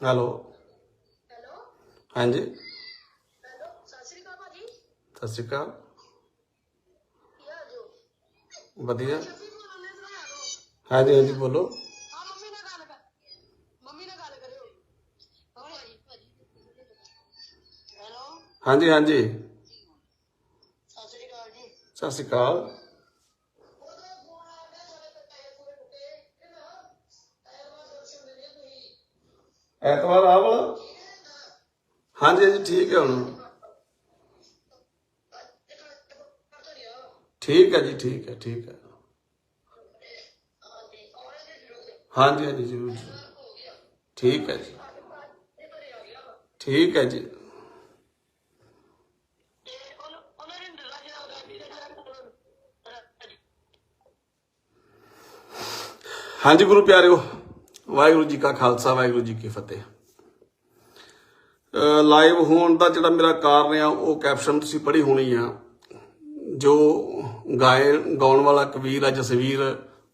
Hello. Hello. ਹਾਂਜੀ। Hello ਸਤਿ ਸ਼੍ਰੀ ਅਕਾਲ ਭਾਜੀ। ਸਤਿ ਸ਼੍ਰੀ ਅਕਾਲ। ਕੀ ਹਾਲ ਜੋ? ਵਧੀਆ। ਹਾਂਜੀ ਹਾਂਜੀ ਬੋਲੋ। ਆ ਮੰਮੀ ਨਾਲ ਗੱਲ ਕਰ। ਮੰਮੀ ਨਾਲ ਗੱਲ ਕਰਿਓ। ਹਾਂ ਭਾਜੀ ਭਾਜੀ। ਹੈਲੋ। ਹਾਂਜੀ ਹਾਂਜੀ। ਸਤਿ ਸ਼੍ਰੀ ਅਕਾਲ ਜੀ। ਸਤਿ ਸ਼੍ਰੀ ਅਕਾਲ ਉਹਦਾ ਫੋਨ ਆ ਗਿਆ ਸਾਡੇ ਤੇ ਪੈਸੇ ਪੂਰੇ ਟੁੱਟੇ ਕਿ ਨਾ ਐਰਵਾ ਦਰਸ਼ਨ ਦੇ ਰਹੇ ਤੁਸੀਂ ਐਤਵਾਰ ਆ ਵਾਲਾ? ਹਾਂਜੀ ਹਾਂਜੀ, ਠੀਕ ਹੈ ਹੁਣ। ਠੀਕ ਹੈ ਜੀ, ਠੀਕ ਹੈ ਠੀਕ ਹੈ। ਹਾਂਜੀ ਹਾਂਜੀ, ਜ਼ਰੂਰ ਜ਼ਰੂਰ। ਠੀਕ ਹੈ ਜੀ। ਠੀਕ ਹੈ ਜੀ। ਹਾਂਜੀ, ਗੁਰੂ ਪਿਆਰਿਓ। ਵਾਹਿਗੁਰੂ ਜੀ ਕਾ ਖਾਲਸਾ, ਵਾਹਿਗੁਰੂ ਜੀ ਕੀ ਫਤਿਹ। ਲਾਈਵ ਹੋਣ ਦਾ ਜਿਹੜਾ ਮੇਰਾ ਕਾਰਨ ਆ, ਉਹ ਕੈਪਸ਼ਨ ਤੁਸੀਂ ਪੜ੍ਹੀ ਹੋਣੀ ਆ। ਜੋ ਗਾਏ, ਗਾਉਣ ਵਾਲਾ ਕਬੀਰ ਆ, ਜਸਵੀਰ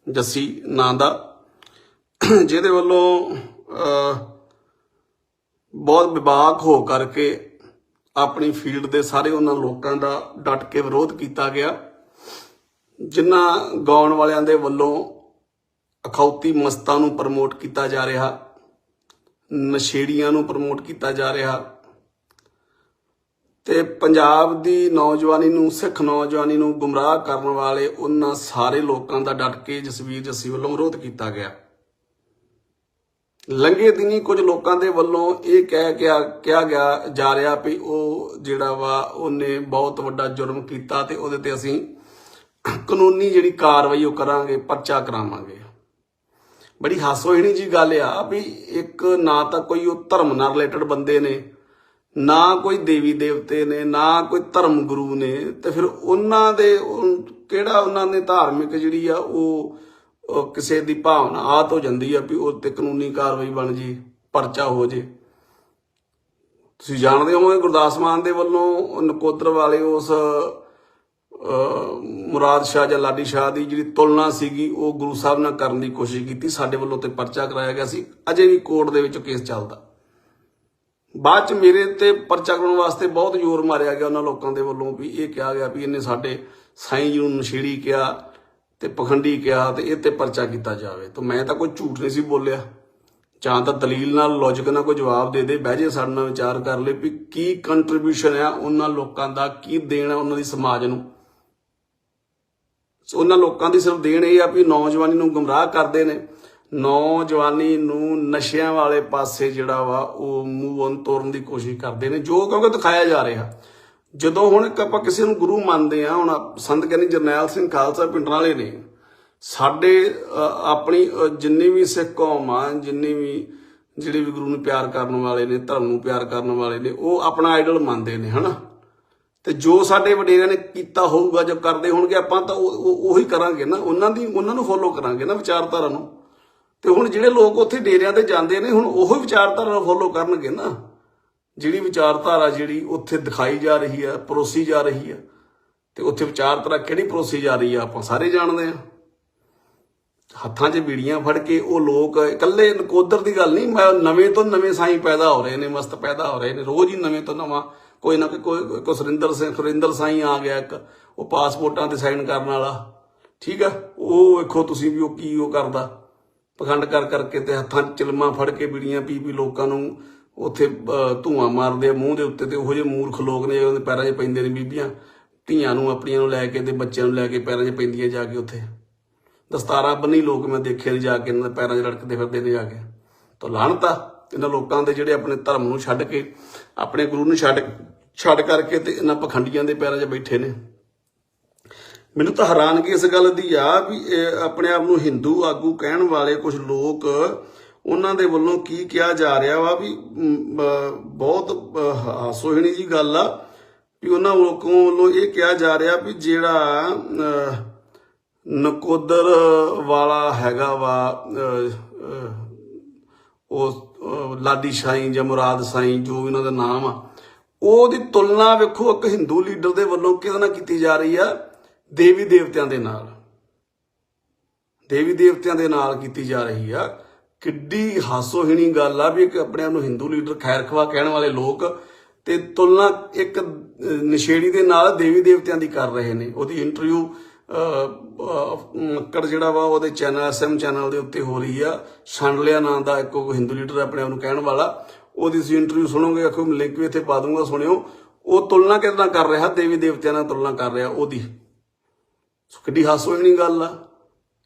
ਜੱਸੀ ਨਾਂ ਦਾ। ਜਿਹਦੇ ਵੱਲੋਂ ਬਹੁਤ ਵਿਵਾਕ ਹੋ ਕਰਕੇ ਆਪਣੀ ਫੀਲਡ ਦੇ ਸਾਰੇ ਉਹਨਾਂ ਲੋਕਾਂ ਦਾ ਡਟ ਕੇ ਵਿਰੋਧ ਕੀਤਾ ਗਿਆ। ਜਿਨ੍ਹਾਂ ਗਾਉਣ ਵਾਲਿਆਂ ਦੇ ਵੱਲੋਂ ਅਖੌਤੀ ਮਸਤਾਂ ਨੂੰ ਪ੍ਰਮੋਟ ਕੀਤਾ ਜਾ ਰਿਹਾ, ਨਸ਼ੇੜੀਆਂ ਨੂੰ ਪ੍ਰਮੋਟ ਕੀਤਾ ਜਾ ਰਿਹਾ ਤੇ ਪੰਜਾਬ ਦੀ ਨੌਜਵਾਨੀ ਨੂੰ, ਸਿੱਖ ਨੌਜਵਾਨੀ ਨੂੰ ਗੁੰਮਰਾਹ ਕਰਨ ਵਾਲੇ ਉਹਨਾਂ ਸਾਰੇ ਲੋਕਾਂ ਦਾ ਡਟ ਕੇ ਜਸਵੀਰ ਜੱਸੀ ਵੱਲੋਂ ਵਿਰੋਧ ਕੀਤਾ ਗਿਆ। ਲੰਘੇ ਦਿਨੀ ਕੁਝ ਲੋਕਾਂ ਦੇ ਵੱਲੋਂ ਇਹ ਕਹਿ ਕਿਹਾ ਕਿਹਾ ਗਿਆ ਜਾ ਰਿਹਾ ਵੀ ਉਹ ਜਿਹੜਾ ਵਾ, ਉਹਨੇ ਬਹੁਤ ਵੱਡਾ ਜੁਰਮ ਕੀਤਾ ਤੇ ਉਹਦੇ ਤੇ ਅਸੀਂ ਕਾਨੂੰਨੀ ਜਿਹੜੀ ਕਾਰਵਾਈ ਉਹ ਕਰਾਂਗੇ, ਪਰਚਾ ਕਰਾਵਾਂਗੇ। ਬੜੀ ਹਾਸੋਹੀਣੀ ਜੀ ਗੱਲ ਆ ਵੀ ਇੱਕ ਨਾ ਤਾਂ ਕੋਈ ਉਹ ਧਰਮ ਨਾਲ ਰਿਲੇਟਡ ਬੰਦੇ ਨੇ, ਨਾ ਕੋਈ ਦੇਵੀ ਦੇਵਤੇ ਨੇ, ਨਾ ਕੋਈ ਧਰਮ ਗੁਰੂ ਨੇ, ਤੇ ਫਿਰ ਉਹਨਾਂ ਦੇ ਕਿਹੜਾ ਉਹਨਾਂ ਨੇ ਧਾਰਮਿਕ ਜਿਹੜੀ ਆ ਉਹ ਕਿਸੇ ਦੀ ਭਾਵਨਾ ਆਤ ਹੋ ਜਾਂਦੀ ਆ ਵੀ ਉਹ ਤੇ ਕਾਨੂੰਨੀ ਕਾਰਵਾਈ ਬਣ ਜੀ, ਪਰਚਾ ਹੋ ਜੇ। ਤੁਸੀਂ ਜਾਣਦੇ ਹੋਵੋਗੇ ਗੁਰਦਾਸ ਮਾਨ ਦੇ ਵੱਲੋਂ ਉਹ ਨਕੋਦਰ ਵਾਲੇ ਉਸ ਮੁਰਾਦ ਸ਼ਾਹ ਜਾਂ ਲਾਡੀ ਸ਼ਾਹ ਦੀ ਜਿਹੜੀ ਤੁਲਨਾ ਸੀਗੀ, ਉਹ ਗੁਰੂ ਸਾਹਿਬ ਨਾਲ ਕਰਨ ਦੀ ਕੋਸ਼ਿਸ਼ ਕੀਤੀ। ਸਾਡੇ ਵੱਲੋਂ ਤੇ ਪਰਚਾ ਕਰਾਇਆ ਗਿਆ ਸੀ। ਅਜੇ ਵੀ ਕੋਰਟ ਦੇ ਵਿੱਚ ਕੇਸ ਚੱਲਦਾ। ਬਾਅਦ ਚ ਮੇਰੇ ਤੇ ਪਰਚਾ ਕਰਾਉਣ ਵਾਸਤੇ ਬਹੁਤ ਜ਼ੋਰ ਮਾਰਿਆ ਗਿਆ ਉਹਨਾਂ ਲੋਕਾਂ ਦੇ ਵੱਲੋਂ ਵੀ। ਇਹ ਕਿਹਾ ਗਿਆ ਵੀ ਇਹਨੇ ਸਾਡੇ ਸਾਈਂ ਜੀ ਨੂੰ ਨਸ਼ੀੜੀ ਕਿਹਾ ਤੇ ਪਖੰਡੀ ਕਿਹਾ ਤੇ ਇਹ ਤੇ ਪਰਚਾ ਕੀਤਾ ਜਾਵੇ। ਤਾਂ ਮੈਂ ਤਾਂ ਕੋਈ ਝੂਠ ਨਹੀਂ ਸੀ ਬੋਲਿਆ। ਜਾਂ ਤਾਂ ਦਲੀਲ ਨਾਲ ਲੌਜੀਕ ਨਾਲ ਕੋਈ ਜਵਾਬ ਦੇ ਦੇ ਬਹਿ ਜੇ ਸਾਡੇ ਨਾਲ ਵਿਚਾਰ ਕਰ ਲੈ ਵੀ ਕੀ ਕੰਟਰੀਬਿਊਸ਼ਨ ਆ ਉਹਨਾਂ ਲੋਕਾਂ ਦਾ, ਕੀ ਦੇਣ ਆ ਉਹਨਾਂ ਦੀ ਸਮਾਜ ਨੂੰ। ਸੋ ਉਹਨਾਂ ਲੋਕਾਂ ਦੀ ਸਿਰਫ ਦੇਣ ਇਹ ਆ ਵੀ ਨੌਜਵਾਨੀ ਨੂੰ ਗੁੰਮਰਾਹ ਕਰਦੇ ਨੇ। ਨੌਜਵਾਨੀ ਨੂੰ ਨਸ਼ਿਆਂ ਵਾਲੇ ਪਾਸੇ ਜਿਹੜਾ ਵਾ ਉਹ ਮੂਵ ਔਨ ਤੋਰਨ ਦੀ ਕੋਸ਼ਿਸ਼ ਕਰਦੇ ਨੇ, ਜੋ ਕਿਉਂਕਿ ਦਿਖਾਇਆ ਜਾ ਰਿਹਾ। ਜਦੋਂ ਹੁਣ ਇੱਕ ਆਪਾਂ ਕਿਸੇ ਨੂੰ ਗੁਰੂ ਮੰਨਦੇ ਆ ਹੁਣ ਸੰਤ ਕਹਿੰਦੇ ਜਰਨੈਲ ਸਿੰਘ ਖਾਲਸਾ ਪਿੰਡਾਂ ਵਾਲੇ ਨੇ, ਸਾਡੇ ਆਪਣੀ ਜਿੰਨੀ ਵੀ ਸਿੱਖ ਕੌਮ ਆ, ਜਿੰਨੀ ਵੀ ਜਿਹੜੇ ਵੀ ਗੁਰੂ ਨੂੰ ਪਿਆਰ ਕਰਨ ਵਾਲੇ ਨੇ, ਧਰਮ ਨੂੰ ਪਿਆਰ ਕਰਨ ਵਾਲੇ ਨੇ, ਉਹ ਆਪਣਾ ਆਈਡਲ ਮੰਨਦੇ ਨੇ, ਹਨਾ? ਤੇ ਜੋ ਸਾਡੇ ਵਡੇਰਿਆਂ ਨੇ ਕੀਤਾ ਹੋਊਗਾ ਜੋ ਕਰਦੇ ਹੋਣਗੇ, ਆਪਾਂ ਤਾਂ ਉਹੀ ਕਰਾਂਗੇ ਨਾ। ਉਹਨਾਂ ਦੀ ਉਹਨਾਂ ਨੂੰ ਫੋਲੋ ਕਰਾਂਗੇ ਨਾ ਵਿਚਾਰਧਾਰਾ ਨੂੰ। ਤੇ ਹੁਣ ਜਿਹੜੇ ਲੋਕ ਉੱਥੇ ਡੇਰਿਆਂ ਤੇ ਜਾਂਦੇ ਨੇ, ਹੁਣ ਉਹੀ ਵਿਚਾਰਧਾਰਾ ਨੂੰ ਫੋਲੋ ਕਰਨਗੇ ਨਾ। ਜਿਹੜੀ ਵਿਚਾਰਧਾਰਾ ਜਿਹੜੀ ਉੱਥੇ ਦਿਖਾਈ ਜਾ ਰਹੀ ਹੈ ਪਰੋਸੀ ਜਾ ਰਹੀ ਹੈ ਤੇ ਉੱਥੇ ਵਿਚਾਰਧਾਰਾ ਕਿਹੜੀ ਪਰੋਸੀ ਜਾ ਰਹੀ ਹੈ ਆਪਾਂ ਸਾਰੇ ਜਾਣਦੇ ਆ। ਹੱਥਾਂ 'ਚ ਬੀੜੀਆਂ ਫੜ ਕੇ ਉਹ ਲੋਕ ਇਕੱਲੇ ਨਕੋਦਰ ਦੀ ਗੱਲ ਨਹੀਂ ਨਵੇਂ ਤੋਂ ਨਵੇਂ ਸਾਈਂ ਪੈਦਾ ਹੋ ਰਹੇ ਨੇ, ਮਸਤ ਪੈਦਾ ਹੋ ਰਹੇ ਨੇ, ਰੋਜ਼ ਹੀ ਨਵੇਂ ਤੋਂ ਨਵਾਂ ਕੋਈ ਨਾ ਕੋਈ ਕੋਈ ਕੋਈ ਸੁਰਿੰਦਰ ਸਿੰਘ ਸੁਰਿੰਦਰ ਸਾਈਂ ਆ ਗਿਆ ਇੱਕ। ਉਹ ਪਾਸਪੋਰਟਾਂ ਤੇ ਸਾਈਨ ਕਰਨ ਵਾਲਾ। ਠੀਕ ਆ? ਉਹ ਵੇਖੋ ਤੁਸੀਂ ਵੀ ਉਹ ਕੀ ਉਹ ਕਰਦਾ। ਪਖੰਡ ਕਰ ਕਰਕੇ ਤੇ ਹੱਥਾਂ 'ਚ ਚਿਲਮਾਂ ਫੜ ਕੇ ਬੀੜੀਆਂ ਪੀ ਪੀ ਲੋਕਾਂ ਨੂੰ ਉੱਥੇ ਅਹ, ਧੂੰਆਂ ਮਾਰਦੇ ਆ। ਮੂੰਹ ਦੇ ਉੱਤੇ ਤੇ ਉਹੋ ਜਿਹੇ ਮੂਰਖ ਲੋਕ ਨੇ ਉਹਦੇ ਪੈਰਾਂ 'ਚ ਪੈਂਦੇ ਨੇ ਬੀਬੀਆਂ। ਧੀਆਂ ਨੂੰ ਆਪਣੀਆਂ ਨੂੰ ਲੈ ਕੇ ਤੇ ਬੱਚਿਆਂ ਨੂੰ ਲੈ ਕੇ ਪੈਰਾਂ 'ਚ ਪੈਂਦੀਆਂ ਜਾ ਕੇ ਉੱਥੇ। ਦਸਤਾਰਾ ਬੰਨੀ ਲੋਕ ਮੈਂ ਦੇਖੇ ਨੇ ਜਾ ਕੇ ਇਹਨਾਂ ਦੇ ਪੈਰਾਂ 'ਚ ਰੜਕਦੇ ਫਿਰਦੇ ਨੇ ਜਾ ਕੇ। ਤਾਂ ਲਾਹਣਤਾ ਇਹਨਾਂ ਲੋਕਾਂ ਦੇ ਜਿਹੜੇ ਆਪਣੇ ਧਰਮ ਨੂੰ ਛੱਡ ਕੇ ਆਪਣੇ ਗੁਰੂ ਨੂੰ ਛੱਡ ਛੱਡ ਕਰਕੇ ਤੇ ਇਹਨਾਂ ਪਖੰਡੀਆਂ ਦੇ ਪੈਰਾਂ 'ਚ ਬੈਠੇ ਨੇ। ਮੈਨੂੰ ਤਾਂ ਹੈਰਾਨਗੀ ਇਸ ਗੱਲ ਦੀ ਆ ਵੀ ਇਹ ਆਪਣੇ ਆਪ ਨੂੰ ਹਿੰਦੂ ਆਗੂ ਕਹਿਣ ਵਾਲੇ ਕੁਝ ਲੋਕ ਉਹਨਾਂ ਦੇ ਵੱਲੋਂ ਕੀ ਕਿਹਾ ਜਾ ਰਿਹਾ ਵਾ ਵੀ ਬਹੁਤ ਹਾਸੋਹੀਣੀ ਜੀ ਗੱਲ ਆ ਵੀ ਉਹਨਾਂ ਲੋਕਾਂ ਵੱਲੋਂ ਇਹ ਕਿਹਾ ਜਾ ਰਿਹਾ ਵੀ ਜਿਹੜਾ ਨਕੋਦਰ ਵਾਲਾ ਹੈਗਾ ਵਾ ਉਹ ਲਾਡੀ ਸਾਈਂ ਜਾਂ ਮੁਰਾਦ ਸਾਈਂ ਜੋ ਵੀ ਉਹਨਾਂ ਦਾ ਨਾਮ ਆ ਉਹਦੀ ਤੁਲਨਾ ਵੇਖੋ ਇੱਕ ਹਿੰਦੂ ਲੀਡਰ ਦੇ ਵੱਲੋਂ ਕਿਹਦੇ ਨਾਲ ਕੀਤੀ ਜਾ ਰਹੀ ਆ? ਦੇਵੀ ਦੇਵਤਿਆਂ ਦੇ ਨਾਲ। ਦੇਵੀ ਦੇਵਤਿਆਂ ਦੇ ਨਾਲ ਕੀਤੀ ਜਾ ਰਹੀ ਆ। ਕਿੱਡੀ ਹਾਸੋਹੀਣੀ ਗੱਲ ਆ ਵੀ ਇੱਕ ਆਪਣੇ ਆਪ ਨੂੰ ਹਿੰਦੂ ਲੀਡਰ ਖੈਰ ਖੈਰਖਵਾ ਕਹਿਣ ਵਾਲੇ ਲੋਕ ਤੇ ਤੁਲਨਾ ਇੱਕ ਨਸ਼ੇੜੀ ਦੇ ਨਾਲ ਦੇਵੀ ਦੇਵਤਿਆਂ ਦੀ ਕਰ ਰਹੇ ਨੇ। ਉਹਦੀ ਇੰਟਰਵਿਊ ਮੱਕੜ ਜਿਹੜਾ ਵਾ ਉਹਦੇ ਚੈਨਲ ਐਸਐਮ ਚੈਨਲ ਦੇ ਉੱਤੇ ਹੋ ਰਹੀ ਆ। ਛੰਡਲਿਆ ਨਾਂ ਦਾ ਇੱਕ ਹਿੰਦੂ ਲੀਡਰ ਆਪਣੇ ਆਪ ਨੂੰ ਕਹਿਣ ਵਾਲਾ। ਉਹਦੀ ਤੁਸੀਂ ਇੰਟਰਵਿਊ ਸੁਣੋਗੇ, ਆਖੋ ਲਿੰਕ ਵੀ ਇੱਥੇ ਪਾ ਦੂੰਗਾ ਸੁਣਿਓ। ਉਹ ਤੁਲਨਾ ਕਿਦਾਂ ਕਰ ਰਿਹਾ? ਦੇਵੀ ਦੇਵਤਿਆਂ ਨਾਲ ਤੁਲਨਾ ਕਰ ਰਿਹਾ ਉਹਦੀ। ਸੋ ਕਿੱਡੀ ਹਾਸੋਹੀਣੀ ਗੱਲ ਆ।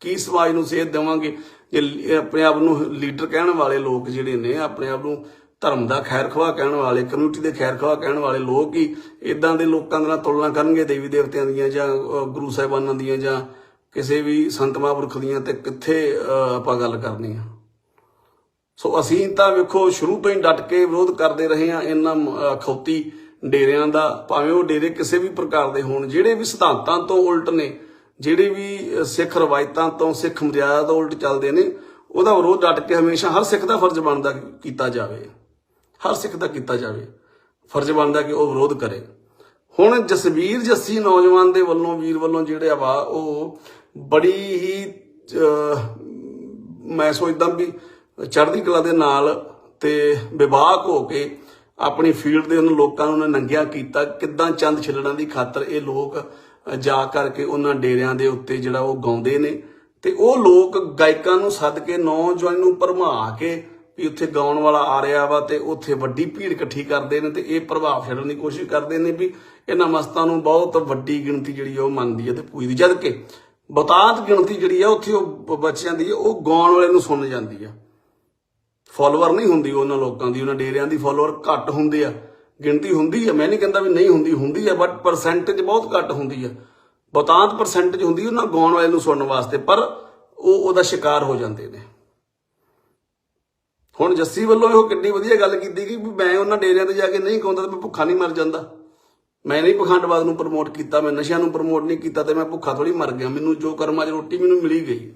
ਕੀ ਸਮਾਜ ਨੂੰ ਸੇਧ ਦੇਵਾਂਗੇ? ਜੇ ਆਪਣੇ ਆਪ ਨੂੰ ਲੀਡਰ ਕਹਿਣ ਵਾਲੇ ਲੋਕ ਜਿਹੜੇ ਨੇ, ਆਪਣੇ ਆਪ ਨੂੰ ਧਰਮ ਦਾ ਖੈਰ ਖੈਰਖਵਾ ਕਹਿਣ ਵਾਲੇ ਕਮਿਊਨਿਟੀ ਦੇ ਖੈਰ ਖੈਰਖਵਾ ਕਹਿਣ ਵਾਲੇ ਲੋਕ ਹੀ ਇਦਾਂ ਦੇ ਲੋਕਾਂ ਦੇ ਨਾਲ ਤੁਲਨਾ ਕਰਨਗੇ, ਦੇਵੀ ਦੇਵਤਿਆਂ ਦੀਆਂ ਜਾਂ ਗੁਰੂ ਸਾਹਿਬਾਨਾਂ ਦੀਆਂ ਜਾਂ ਕਿਸੇ ਵੀ ਸੰਤ ਮਹਾਂਪੁਰਖ ਦੀਆਂ ਤੇ ਕਿੱਥੇ ਆਪਾਂ ਗੱਲ ਕਰਨੀ ਆ। ਸੋ ਅਸੀਂ ਤਾਂ ਵੇਖੋ ਸ਼ੁਰੂ ਤੋਂ ਹੀ ਡਟ ਕੇ ਵਿਰੋਧ ਕਰਦੇ ਰਹੇ ਹਾਂ ਇਹਨਾਂ ਅਹ, ਖੌਤੀ ਡੇਰਿਆਂ ਦਾ ਭਾਵੇਂ ਉਹ ਡੇਰੇ ਕਿਸੇ ਵੀ ਪ੍ਰਕਾਰ ਦੇ ਹੋਣ ਜਿਹੜੇ ਵੀ ਸਿਧਾਂਤਾਂ ਤੋਂ ਉਲਟ ਨੇ ਜਿਹੜੇ ਵੀ ਸਿੱਖ ਰਵਾਇਤਾਂ ਤੋਂ ਸਿੱਖ ਮਰਿਆਦਾ ਤੋਂ ਉਲਟ ਚੱਲਦੇ ਨੇ ਉਹਦਾ ਵਿਰੋਧ ਡਟ ਕੇ ਹਮੇਸ਼ਾ ਹਰ ਸਿੱਖ ਦਾ ਫਰਜ਼ ਬਣਦਾ ਕੀਤਾ ਜਾਵੇ। ਹਰ ਸਿੱਖ ਦਾ ਕੀਤਾ ਜਾਵੇ। ਫਰਜ਼ ਬਣਦਾ ਕਿ ਉਹ ਵਿਰੋਧ ਕਰੇ। ਹੁਣ ਜਸਵੀਰ ਜੱਸੀ ਨੌਜਵਾਨ ਦੇ ਵੱਲੋਂ ਵੀਰ ਵੱਲੋਂ ਜਿਹੜੇ ਆ ਵਾ ਉਹ ਬੜੀ ਹੀ ਮੈਂ ਸੋਚਦਾ ਵੀ ਚੜ੍ਹਦੀ ਕਲਾ ਦੇ ਨਾਲ ਤੇ ਵਿਵਾਕ ਹੋ ਕੇ ਆਪਣੀ ਫੀਲਡ ਦੇ ਉਹਨਾਂ ਲੋਕਾਂ ਨੂੰ ਉਹਨੇ ਨੰਗਿਆ ਕੀਤਾ। ਕਿੱਦਾਂ ਚੰਦ ਛਿੱਲਣਾ ਦੀ ਖਾਤਰ ਇਹ ਲੋਕ ਜਾ ਕਰਕੇ ਉਹਨਾਂ ਡੇਰਿਆਂ ਦੇ ਉੱਤੇ ਜਿਹੜਾ ਉਹ ਗਾਉਂਦੇ ਨੇ ਤੇ ਉਹ ਲੋਕ ਗਾਇਕਾਂ ਨੂੰ ਸੱਦ ਕੇ, ਨੌਜਵਾਨ ਨੂੰ ਭਰਮਾ ਕੇ ਵੀ ਉੱਥੇ ਗਾਉਣ ਵਾਲਾ ਆ ਰਿਹਾ ਵਾ ਤੇ ਉੱਥੇ ਵੱਡੀ ਭੀੜ ਇਕੱਠੀ ਕਰਦੇ ਨੇ ਤੇ ਇਹ ਪ੍ਰਭਾਵ ਛੱਡਣ ਦੀ ਕੋਸ਼ਿਸ਼ ਕਰਦੇ ਨੇ ਵੀ ਇਹਨਾਂ ਮਸਤਾਂ ਨੂੰ ਬਹੁਤ ਵੱਡੀ ਗਿਣਤੀ ਜਿਹੜੀ ਆ ਉਹ ਮੰਨਦੀ ਹੈ ਤੇ ਪੂਜਦੀ। ਜਦ ਕਿ ਬਤਾਤ ਗਿਣਤੀ ਜਿਹੜੀ ਆ, ਉੱਥੇ ਉਹ ਬ- ਬੱਚਿਆਂ ਦੀ ਉਹ ਗਾਉਣ ਵਾਲੇ ਨੂੰ ਸੁਣ ਜਾਂਦੀ ਆ। ਫਾਲੋਅਰ ਨਹੀਂ ਹੁੰਦੀ ਉਹਨਾਂ ਲੋਕਾਂ ਦੀ, ਉਹਨਾਂ ਡੇਰਿਆਂ ਦੀ ਫਾਲੋਅਰ ਘੱਟ ਹੁੰਦੇ ਆ। ਗਿਣਤੀ ਹੁੰਦੀ ਆ, ਮੈਂ ਨਹੀਂ ਕਹਿੰਦਾ ਵੀ ਨਹੀਂ ਹੁੰਦੀ ਹੁੰਦੀ ਆ ਬਟ ਪਰਸੈਂਟੇਜ ਬਹੁਤ ਘੱਟ ਹੁੰਦੀ ਆ। ਬਤਾਂਤ ਪਰਸੈਂਟੇਜ ਹੁੰਦੀ ਉਹਨਾਂ ਗਾਉਣ ਵਾਲੇ ਨੂੰ ਸੁਣਨ ਵਾਸਤੇ, ਪਰ ਉਹ ਉਹਦਾ ਸ਼ਿਕਾਰ ਹੋ ਜਾਂਦੇ ਨੇ। ਹੁਣ ਜੱਸੀ ਵੱਲੋਂ ਇਹੋ ਕਿੰਨੀ ਵਧੀਆ ਗੱਲ ਕੀਤੀ ਕਿ ਵੀ ਮੈਂ ਉਹਨਾਂ ਡੇਰਿਆਂ ਤੇ ਜਾ ਕੇ ਨਹੀਂ ਗਾਉਂਦਾ ਤੇ ਮੈਂ ਭੁੱਖਾ ਨਹੀਂ ਮਰ ਜਾਂਦਾ। ਮੈਂ ਨਹੀਂ ਪਖੰਡਵਾਦ ਨੂੰ ਪ੍ਰਮੋਟ ਕੀਤਾ, ਮੈਂ ਨਸ਼ਿਆਂ ਨੂੰ ਪ੍ਰਮੋਟ ਨਹੀਂ ਕੀਤਾ ਤੇ ਮੈਂ ਭੁੱਖਾ ਥੋੜੀ ਮਰ ਗਿਆ। ਮੈਨੂੰ ਜੋ ਕਰਮਾਂ 'ਚ ਰੋਟੀ ਮੈਨੂੰ ਮਿਲੀ ਗਈ।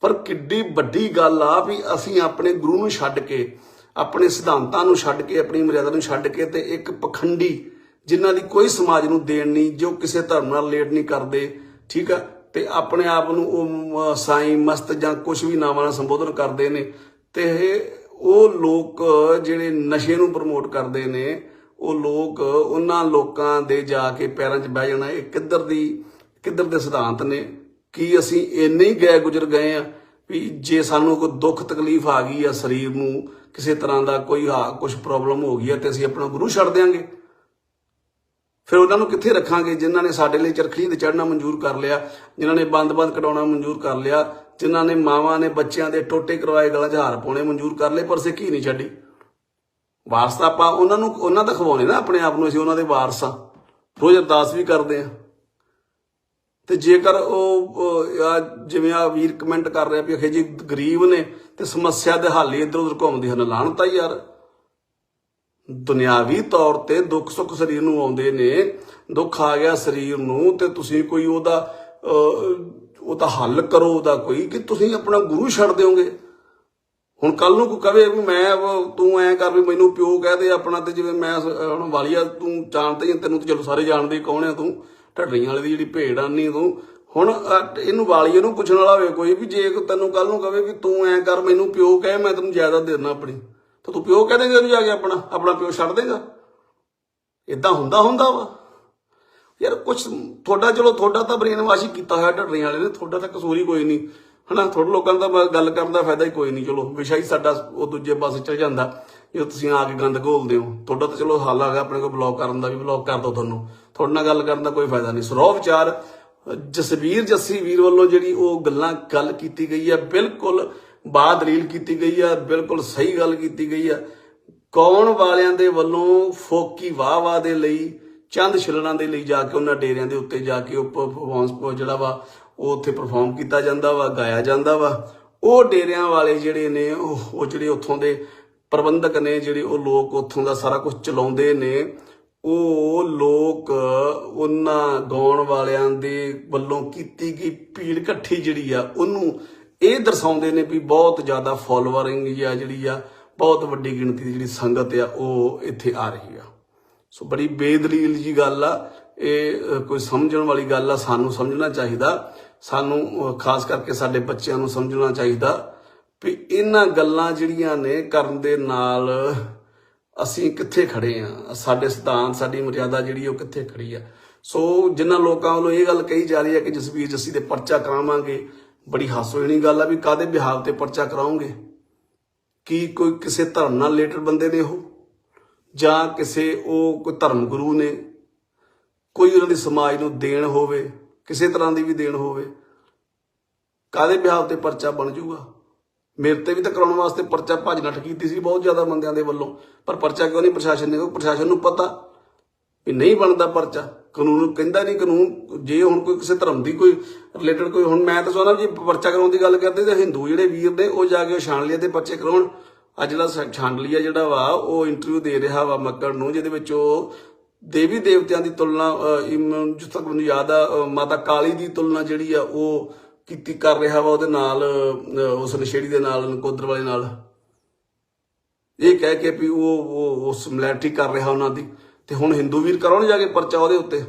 ਪਰ ਕਿੱਡੀ ਵੱਡੀ ਗੱਲ ਆ ਵੀ ਅਸੀਂ ਆਪਣੇ ਗੁਰੂ ਨੂੰ ਛੱਡ ਕੇ, ਆਪਣੇ ਸਿਧਾਂਤਾਂ ਨੂੰ ਛੱਡ ਕੇ, ਆਪਣੀ ਮਰਿਆਦਾ ਨੂੰ ਛੱਡ ਕੇ ਤੇ ਇੱਕ ਪਖੰਡੀ ਜਿਨ੍ਹਾਂ ਦੀ ਕੋਈ ਸਮਾਜ ਨੂੰ ਦੇਣ ਨਹੀਂ, ਜੋ ਕਿਸੇ ਧਰਮ ਨਾਲ ਰਿਲੇਟ ਨਹੀਂ ਕਰਦੇ, ਠੀਕ ਆ? ਤੇ ਆਪਣੇ ਆਪ ਨੂੰ ਉਹ ਮ- ਸਾਈਂ, ਮਸਤ ਜਾਂ ਕੁਝ ਵੀ ਨਾਵਾਂ ਨਾਲ ਸੰਬੋਧਨ ਕਰਦੇ ਨੇ ਤੇ ਉਹ ਲੋਕ ਜਿਹੜੇ ਨਸ਼ੇ ਨੂੰ ਪ੍ਰਮੋਟ ਕਰਦੇ ਨੇ, ਉਹ ਲੋਕ ਉਹਨਾਂ ਲੋਕਾਂ ਦੇ ਜਾ ਕੇ ਪੈਰਾਂ 'ਚ ਬਹਿ ਜਾਣਾ, ਇਹ ਕਿੱਧਰ ਦੀ, ਕਿੱਧਰ ਦੇ ਸਿਧਾਂਤ ਨੇ? ਕੀ ਅਸੀਂ ਇੰਨੇ ਹੀ ਗਏ ਗੁਜ਼ਰ ਗਏ ਆ ਵੀ ਜੇ ਸਾਨੂੰ ਕੋਈ ਦੁੱਖ ਤਕਲੀਫ ਆ ਗਈ ਆ ਸਰੀਰ ਨੂੰ, ਕਿਸੇ ਤਰ੍ਹਾਂ ਦਾ ਕੋਈ ਹਾਂ ਕੁਝ ਪ੍ਰੋਬਲਮ ਹੋ ਗਈ ਆ ਤੇ ਅਸੀਂ ਆਪਣਾ ਗੁਰੂ ਛੱਡ ਦਿਆਂਗੇ। ਫਿਰ ਉਹਨਾਂ ਨੂੰ ਕਿੱਥੇ ਰੱਖਾਂਗੇ ਜਿਨ੍ਹਾਂ ਨੇ ਸਾਡੇ ਲਈ ਚਰਖੜੀ ਤੇ ਚੜਨਾ ਮਨਜ਼ੂਰ ਕਰ ਲਿਆ, ਜਿਨ੍ਹਾਂ ਨੇ ਬੰਦ-ਬੰਦ ਕਢਾਉਣਾ ਮਨਜ਼ੂਰ ਕਰ ਲਿਆ, ਜਿਨ੍ਹਾਂ ਨੇ ਮਾਵਾਂ ਨੇ ਬੱਚਿਆਂ ਦੇ ਟੋਟੇ ਕਰਵਾਏ, ਗਲਾਂ 'ਚ ਹਾਰ ਪਾਉਣੇ ਮਨਜ਼ੂਰ ਕਰ ਲਏ, ਪਰ ਸਿੱਖੀ ਨਹੀਂ ਛੱਡੀ? ਵਾਰਸ ਤਾਂ ਆਪਾਂ ਉਹਨਾਂ ਨੂੰ, ਉਹਨਾਂ ਦਾ ਖਵਾਉਣੇ ਨਾ ਆਪਣੇ ਆਪ ਨੂੰ, ਅਸੀਂ ਉਹਨਾਂ ਦੇ ਵਾਰਸ ਆ ਰੋਜ਼ ਅਰਦਾਸ ਵੀ ਕਰਦੇ ਆ ਤੇ ਜੇਕਰ ਉਹ ਜਿਵੇਂ ਆ ਵੀਰ ਕਮੈਂਟ ਕਰ ਰਿਹਾ ਵੀ ਅਖੇ ਜੀ ਗਰੀਬ ਨੇ ਤੇ ਸਮੱਸਿਆ ਦੇ ਹੱਲ ਹੀ ਇੱਧਰ ਉੱਧਰ ਘੁੰਮਦੇ ਹਨ ਲਾਣਤਾ ਯਾਰ। ਦੁਨਿਆਵੀ ਤੌਰ ਤੇ ਦੁੱਖ ਸੁੱਖ ਸਰੀਰ ਨੂੰ ਆਉਂਦੇ ਨੇ ਦੁੱਖ ਆ ਗਿਆ ਸਰੀਰ ਨੂੰ ਤੇ ਤੁਸੀਂ ਕੋਈ ਉਹਦਾ ਅਹ, ਉਹਦਾ ਹੱਲ ਕਰੋ ਉਹਦਾ ਕੋਈ ਕਿ ਤੁਸੀਂ ਆਪਣਾ ਗੁਰੂ ਛੱਡ ਦਿਓਗੇ। ਹੁਣ ਕੱਲ ਨੂੰ ਕੋਈ ਕਵੇ ਵੀ ਮੈਂ ਤੂੰ ਐ ਕਰ ਵੀ ਮੈਨੂੰ ਪਿਓ ਕਹਿ ਦੇ ਆਪਣਾ ਤੇ ਜਿਵੇਂ ਮੈਂ ਹੁਣ ਵਾਲੀਆ ਤੂੰ ਜਾਣਦਾ ਹੀ ਤੈਨੂੰ ਤੇ ਚਲੋ ਸਾਰੇ ਜਾਣਦੇ ਕੌਣ ਆ ਤੂੰ। ਢੱਡੀਆਂ ਵਾਲੇ ਦੀ ਜਿਹੜੀ ਭੇਡ ਆਨੀ ਤੂੰ ਹੁਣ ਇਹਨੂੰ ਵਾਲੀਏ ਨੂੰ ਪੁੱਛਣ ਵਾਲਾ ਹੋਵੇ ਕੋਈ ਵੀ ਜੇ ਤੈਨੂੰ ਕੱਲ ਨੂੰ ਕਵੇ ਵੀ ਤੂੰ ਐ ਕਰ, ਮੈਨੂੰ ਪਿਓ ਕਹੇ, ਮੈਂ ਤੈਨੂੰ ਜਾਇਦਾਦ ਦੇਣਾ ਆਪਣੀ। ਤਾਂ ਤੂੰ ਪਿਓ ਕਹਿ ਦੇਂਗਾ ਉਹਨੂੰ ਜਾ ਕੇ ਆਪਣਾ ਆਪਣਾ ਪਿਓ ਛੱਡ ਦੇਗਾ ਇਦਾਂ ਹੁੰਦਾ ਹੁੰਦਾ ਵਾ। ਯਾਰ, ਕੁਛ ਤੁਹਾਡਾ, ਚਲੋ ਤੁਹਾਡਾ ਤਾਂ ਬਰੇਨ ਵਾਸ਼ ਹੀ ਕੀਤਾ ਹੋਇਆ ਢੱਡਰੀਆਂ ਵਾਲੇ ਨੇ, ਤੁਹਾਡਾ ਤਾਂ ਕਸੂਰ ਹੀ ਕੋਈ ਨਹੀਂ। ਹਨਾ ਥੋੜੇ ਲੋਕਾਂ ਦਾ ਗੱਲ ਕਰਨ ਦਾ ਫਾਇਦਾ ਹੀ ਕੋਈ ਨਹੀਂ, ਚਲੋ, ਵਿਸ਼ਾ ਹੀ ਸਾਡਾ ਉਹ ਦੂਜੇ ਪਾਸੇ ਚਲ ਜਾਂਦਾ, ਜੇ ਤੁਸੀਂ ਆ ਕੇ ਗੰਦ ਘੋਲਦੇ ਹੋ, ਤੁਹਾਡਾ ਤਾਂ ਚਲੋ ਹੱਲ ਆ ਆਪਣੇ ਕੋਲ ਬਲੌਕ ਕਰਨ ਦਾ ਵੀ ਬਲੌਕ ਕਰ ਦੋ ਤੁਹਾਨੂੰ, ਤੁਹਾਡੇ ਨਾਲ ਗੱਲ ਕਰਨ ਦਾ ਕੋਈ ਫਾਇਦਾ ਨਹੀਂ। ਸਰੋਹ ਵਿਚਾਰ, ਜਸਵੀਰ ਜੱਸੀ ਵੀਰ ਵੱਲੋਂ ਜਿਹੜੀ ਉਹ ਗੱਲਾਂ ਗੱਲ ਕੀਤੀ ਗਈ ਹੈ ਬਿਲਕੁਲ ਬਾਦ ਰੀਲ ਕੀਤੀ ਗਈ ਹੈ ਬਿਲਕੁਲ ਸਹੀ ਗੱਲ ਕੀਤੀ ਗਈ ਹੈ ਕੌਣ ਵਾਲਿਆਂ ਦੇ ਵੱਲੋਂ ਫੋਕੀ ਵਾਹ ਵਾਹ ਦੇ ਲਈ, ਚੰਦ ਛਿਲਣਾ ਦੇ ਲਈ ਜਾ ਕੇ ਉਹਨਾਂ ਡੇਰਿਆਂ ਦੇ ਉੱਤੇ ਜਾ ਕੇ ਉਹ ਪਰਫਾਰਮੈਂਸ ਜਿਹੜਾ ਵਾ ਉਹ ਉੱਥੇ ਪਰਫਾਰਮ ਕੀਤਾ ਜਾਂਦਾ ਵਾ, ਗਾਇਆ ਜਾਂਦਾ ਵਾ। ਉਹ ਡੇਰਿਆਂ ਵਾਲੇ ਜਿਹੜੇ ਨੇ, ਉਹ ਉਹ ਜਿਹੜੇ ਉੱਥੋਂ ਦੇ ਪ੍ਰਬੰਧਕ ਨੇ, ਜਿਹੜੇ ਉਹ ਲੋਕ ਉੱਥੋਂ ਦਾ ਸਾਰਾ ਕੁਝ ਚਲਾਉਂਦੇ ਨੇ, ਉਹ ਲੋਕ ਉਹਨਾਂ ਗਾਉਣ ਵਾਲਿਆਂ ਦੇ ਵੱਲੋਂ ਕੀਤੀ ਗਈ ਭੀੜ ਇਕੱਠੀ ਜਿਹੜੀ ਆ, ਉਹਨੂੰ ਇਹ ਦਰਸਾਉਂਦੇ ਨੇ ਵੀ ਬਹੁਤ ਜ਼ਿਆਦਾ ਫਾਲੋਅਰਿੰਗ ਆ ਜਿਹੜੀ ਆ, ਬਹੁਤ ਵੱਡੀ ਗਿਣਤੀ ਦੀ ਜਿਹੜੀ ਸੰਗਤ ਆ, ਉਹ ਇੱਥੇ ਆ ਰਹੀ ਆ। ਸੋ ਬੜੀ ਬੇਦਲੀਲ ਜੀ ਗੱਲ ਆ, ਇਹ ਕੋਈ ਸਮਝਣ ਵਾਲੀ ਗੱਲ ਆ, ਸਾਨੂੰ ਸਮਝਣਾ ਚਾਹੀਦਾ। ਸਾਨੂੰ ਖਾਸ ਕਰਕੇ ਸਾਡੇ ਬੱਚਿਆਂ ਨੂੰ ਸਮਝਣਾ ਚਾਹੀਦਾ ਵੀ ਇਹਨਾਂ ਗੱਲਾਂ ਜਿਹੜੀਆਂ ਨੇ ਕਰਨ ਦੇ ਨਾਲ ਅਸੀਂ ਕਿੱਥੇ ਖੜੇ ਆ? ਸਾਡੇ ਸਿਧਾਂਤ, ਸਾਡੀ ਮਰਿਆਦਾ ਜਿਹੜੀ ਉਹ ਕਿੱਥੇ ਖੜੀ ਆ? ਸੋ ਜਿਨ੍ਹਾਂ ਲੋਕਾਂ ਵੱਲੋਂ ਇਹ ਗੱਲ ਕਹੀ ਜਾ ਰਹੀ ਹੈ ਕਿ ਜਸਵੀਰ ਜੱਸੀ ਦੇ ਪਰਚਾ ਕਰਾਵਾਂਗੇ, ਬੜੀ ਹਾਸੋਹੀਣੀ ਗੱਲ ਆ ਵੀ ਕਾਦੇ ਵਿਹਾਰ ਤੇ ਪਰਚਾ ਕਰਾਉਂਗੇ ਕੀ ਕੋਈ ਕਿਸੇ ਧਰਮ ਨਾਲ ਰਿਲੇਟਡ ਬੰਦੇ ਨੇ ਉਹ? ਜਾਂ ਕਿਸੇ ਉਹ ਕੋਈ ਧਰਮ ਗੁਰੂ ਨੇ? ਕੋਈ ਉਹਨਾਂ ਦੀ ਸਮਾਜ ਨੂੰ ਦੇਣ ਹੋਵੇ? ਕਿਸੇ ਤਰ੍ਹਾਂ ਦੀ ਵੀ ਦੇਣ ਹੋਵੇ ਕਾਦੇ ਬਿਹਾਵ ਤੇ ਪਰਚਾ ਬਣ ਜਾਊਗਾ ਮੇਰੇ ਤੇ ਵੀ ਤਾਂ ਕਰਾਉਣ ਵਾਸਤੇ ਪਰਚਾ ਭੱਜ ਨੱਠ ਕੀਤੀ ਸੀ ਬਹੁਤ ਜ਼ਿਆਦਾ ਬੰਦਿਆਂ ਦੇ ਵੱਲੋਂ, ਪਰ ਪਰਚਾ ਕਿਉਂ ਨਹੀਂ ਪ੍ਰਸ਼ਾਸਨ ਨੇ ਪ੍ਰਸ਼ਾਸਨ ਨੂੰ ਪਤਾ ਵੀ ਨਹੀਂ ਬਣਦਾ ਪਰਚਾ। ਕਾਨੂੰਨ ਕਹਿੰਦਾ ਨਹੀਂ, ਕਾਨੂੰਨ ਜੇ ਹੁਣ ਕੋਈ ਕਿਸੇ ਧਰਮ ਦੀ ਕੋਈ ਰਿਲੇਟਡ ਕੋਈ, ਹੁਣ ਮੈਂ ਤਾਂ ਚਾਹੁੰਦਾ ਵੀ ਪਰਚਾ ਕਰਾਉਣ ਦੀ ਗੱਲ ਕਰਦੇ ਤਾਂ ਹਿੰਦੂ ਜਿਹੜੇ ਵੀਰ ਨੇ, ਉਹ ਜਾ ਕੇ ਉਹ ਛਾਣ ਤੇ ਪਰਚੇ ਕਰਾਉਣ। ਅੱਜ ਜਿਹੜਾ ਛਾਂਡਲੀਆ ਜਿਹੜਾ ਵਾ, ਉਹ ਇੰਟਰਵਿਊ ਦੇ ਰਿਹਾ ਵਾ ਮੱਕੜ ਨੂੰ, ਜਿਹਦੇ ਵਿੱਚ ਉਹ ਦੇਵੀ ਦੇਵਤਿਆਂ ਦੀ ਤੁਲਨਾ ਅ, ਜਿੱਥੋਂ ਤੱਕ ਮੈਨੂੰ ਯਾਦ ਆ ਮਾਤਾ ਕਾਲੀ ਦੀ ਤੁਲਨਾ ਜਿਹੜੀ ਆ ਉਹ ਕੀਤੀ ਕਰ ਰਿਹਾ ਵਾ ਉਹਦੇ ਨਾਲ ਉਸ ਨਸ਼ੇੜੀ ਦੇ ਨਾਲ ਨਕੋਦਰ ਵਾਲੇ ਨਾਲ। ਇਹ ਕਹਿ ਕੇ ਵੀ ਉਹ ਉਹ ਸਿਮਿਲੈਰਿਟੀ ਕਰ ਰਿਹਾ ਉਹਨਾਂ ਦੀ। ਤੇ ਹੁਣ ਹਿੰਦੂ ਵੀਰ ਕਰਾਉਣ ਜਾ ਕੇ ਪਰਚਾ ਉਹਦੇ ਉੱਤੇ।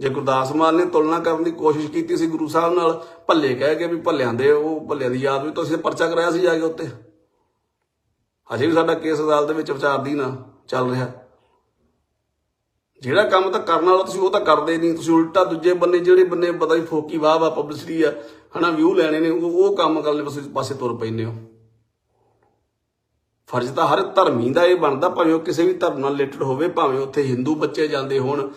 ਜੇ ਗੁਰਦਾਸ ਮਾਨ ਨੇ ਤੁਲਨਾ ਕਰਨ ਦੀ ਕੋਸ਼ਿਸ਼ ਕੀਤੀ ਸੀ ਗੁਰੂ ਸਾਹਿਬ ਨਾਲ ਭੱਲੇ ਕਹਿ ਕੇ ਵੀ ਭੱਲਿਆਂ ਦੇ ਉਹ ਭੱਲਿਆਂ ਦੀ ਯਾਦ ਵੀ ਤੁਸੀਂ ਪਰਚਾ ਕਰਾਇਆ ਸੀ ਜਾ ਕੇ ਉੱਤੇ। ਅਜੇ ਵੀ ਸਾਡਾ ਕੇਸ ਅਦਾਲਤ ਦੇ ਵਿੱਚ ਵਿਚਾਰਦੀ ਨਾ ਚੱਲ ਰਿਹਾ। ਜਿਹੜਾ ਕੰਮ ਤਾਂ ਕਰਨ ਵਾਲਾ ਤੁਸੀਂ, ਉਹ ਤਾਂ ਕਰਦੇ ਨਹੀਂ। ਤੁਸੀਂ ਉਲਟਾ ਦੂਜੇ ਬੰਨੇ, ਜਿਹੜੇ ਬੰਨੇ ਪਤਾ ਹੀ ਫੋਕੀ ਵਾਹ ਵਾ ਪਬਲਿਸਿਟੀ ਆ, ਹਨਾ ਵਿਊ ਲੈਣੇ ਨੇ, ਉਹ ਉਹ ਕੰਮ ਕਰਨ ਲਈ ਪਾਸੇ ਤੁਰ ਪੈਂਦੇ ਹੋ। ਫਰਜ਼ ਤਾਂ ਹਰ ਧਰਮੀ ਦਾ ਇਹ ਬਣਦਾ, ਭਾਵੇਂ ਉਹ ਕਿਸੇ ਵੀ ਧਰਮ ਨਾਲ ਰਿਲੇਟਡ ਹੋਵੇ, ਭਾਵੇਂ ਉੱਥੇ ਹਿੰਦੂ ਬੱਚੇ ਜਾਂਦੇ ਹੋਣ,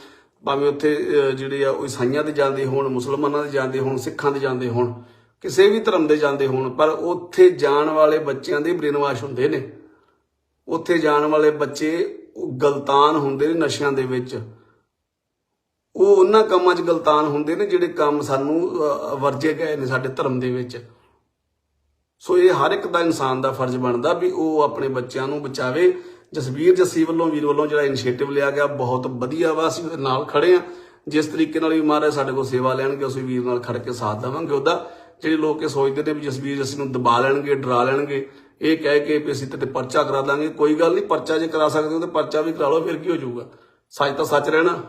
ਭਾਵੇਂ ਉੱਥੇ ਜਿਹੜੇ ਆ, ਉਹ ਈਸਾਈਆਂ ਦੇ ਜਾਂਦੇ ਹੋਣ, ਮੁਸਲਮਾਨਾਂ ਦੇ ਜਾਂਦੇ ਹੋਣ, ਸਿੱਖਾਂ ਦੇ ਜਾਂਦੇ ਹੋਣ, ਕਿਸੇ ਵੀ ਧਰਮ ਦੇ ਜਾਂਦੇ ਹੋਣ, ਪਰ ਉੱਥੇ ਜਾਣ ਵਾਲੇ ਬੱਚਿਆਂ ਦੇ ਬ੍ਰੇਨ ਵਾਸ਼ ਹੁੰਦੇ ਨੇ। ਉੱਥੇ ਜਾਣ ਵਾਲੇ ਬੱਚੇ ਗਲਤਾਨ ਹੁੰਦੇ ਨੇ ਨਸ਼ਿਆਂ ਦੇ ਵਿੱਚ। ਉਹ ਉਹਨਾਂ ਕੰਮਾਂ 'ਚ ਗਲਤਾਨ ਹੁੰਦੇ ਨੇ ਜਿਹੜੇ ਕੰਮ ਸਾਨੂੰ ਵਰਜੇ ਗਏ ਨੇ ਸਾਡੇ ਧਰਮ ਦੇ ਵਿੱਚ। ਸੋ ਇਹ ਹਰ ਇੱਕ ਦਾ ਇਨਸਾਨ ਦਾ ਫਰਜ਼ ਬਣਦਾ ਵੀ ਉਹ ਆਪਣੇ ਬੱਚਿਆਂ ਨੂੰ ਬਚਾਵੇ। ਜਸਵੀਰ ਜੱਸੀ ਵੱਲੋਂ, ਵੀਰ ਵੱਲੋਂ ਜਿਹੜਾ ਇਨੀਸ਼ੀਏਟਿਵ ਲਿਆ ਗਿਆ, ਬਹੁਤ ਵਧੀਆ ਵਾ, ਅਸੀਂ ਉਹਦੇ ਨਾਲ ਖੜੇ ਆ ਜਿਸ ਤਰੀਕੇ ਨਾਲ ਵੀ ਮਹਾਰਾਜ ਸਾਡੇ ਕੋਲ ਸੇਵਾ ਲੈਣਗੇ, ਅਸੀਂ ਵੀਰ ਨਾਲ ਖੜ ਕੇ ਸਾਥ ਦੇਵਾਂਗੇ ਉਹਦਾ। ਜਿਹੜੇ ਲੋਕ ਇਹ ਸੋਚਦੇ ਨੇ ਵੀ ਜਸਵੀਰ ਜੱਸੀ ਨੂੰ ਦਬਾ ਲੈਣਗੇ, ਡਰਾ ਲੈਣਗੇ ਇਹ ਕਹਿ ਕੇ ਵੀ ਅਸੀਂ ਤੇ ਪਰਚਾ ਕਰਾ ਦਾਂਗੇ, ਕੋਈ ਗੱਲ ਨਹੀਂ, ਪਰਚਾ ਜੇ ਕਰਾ ਸਕਦੇ ਹੋ ਤੇ ਪਰਚਾ ਵੀ ਕਰਾ ਲਓ, ਫਿਰ ਕੀ ਹੋ ਜਾਊਗਾ? ਸੱਚ ਤਾਂ ਸੱਚ ਰਹਿਣਾ।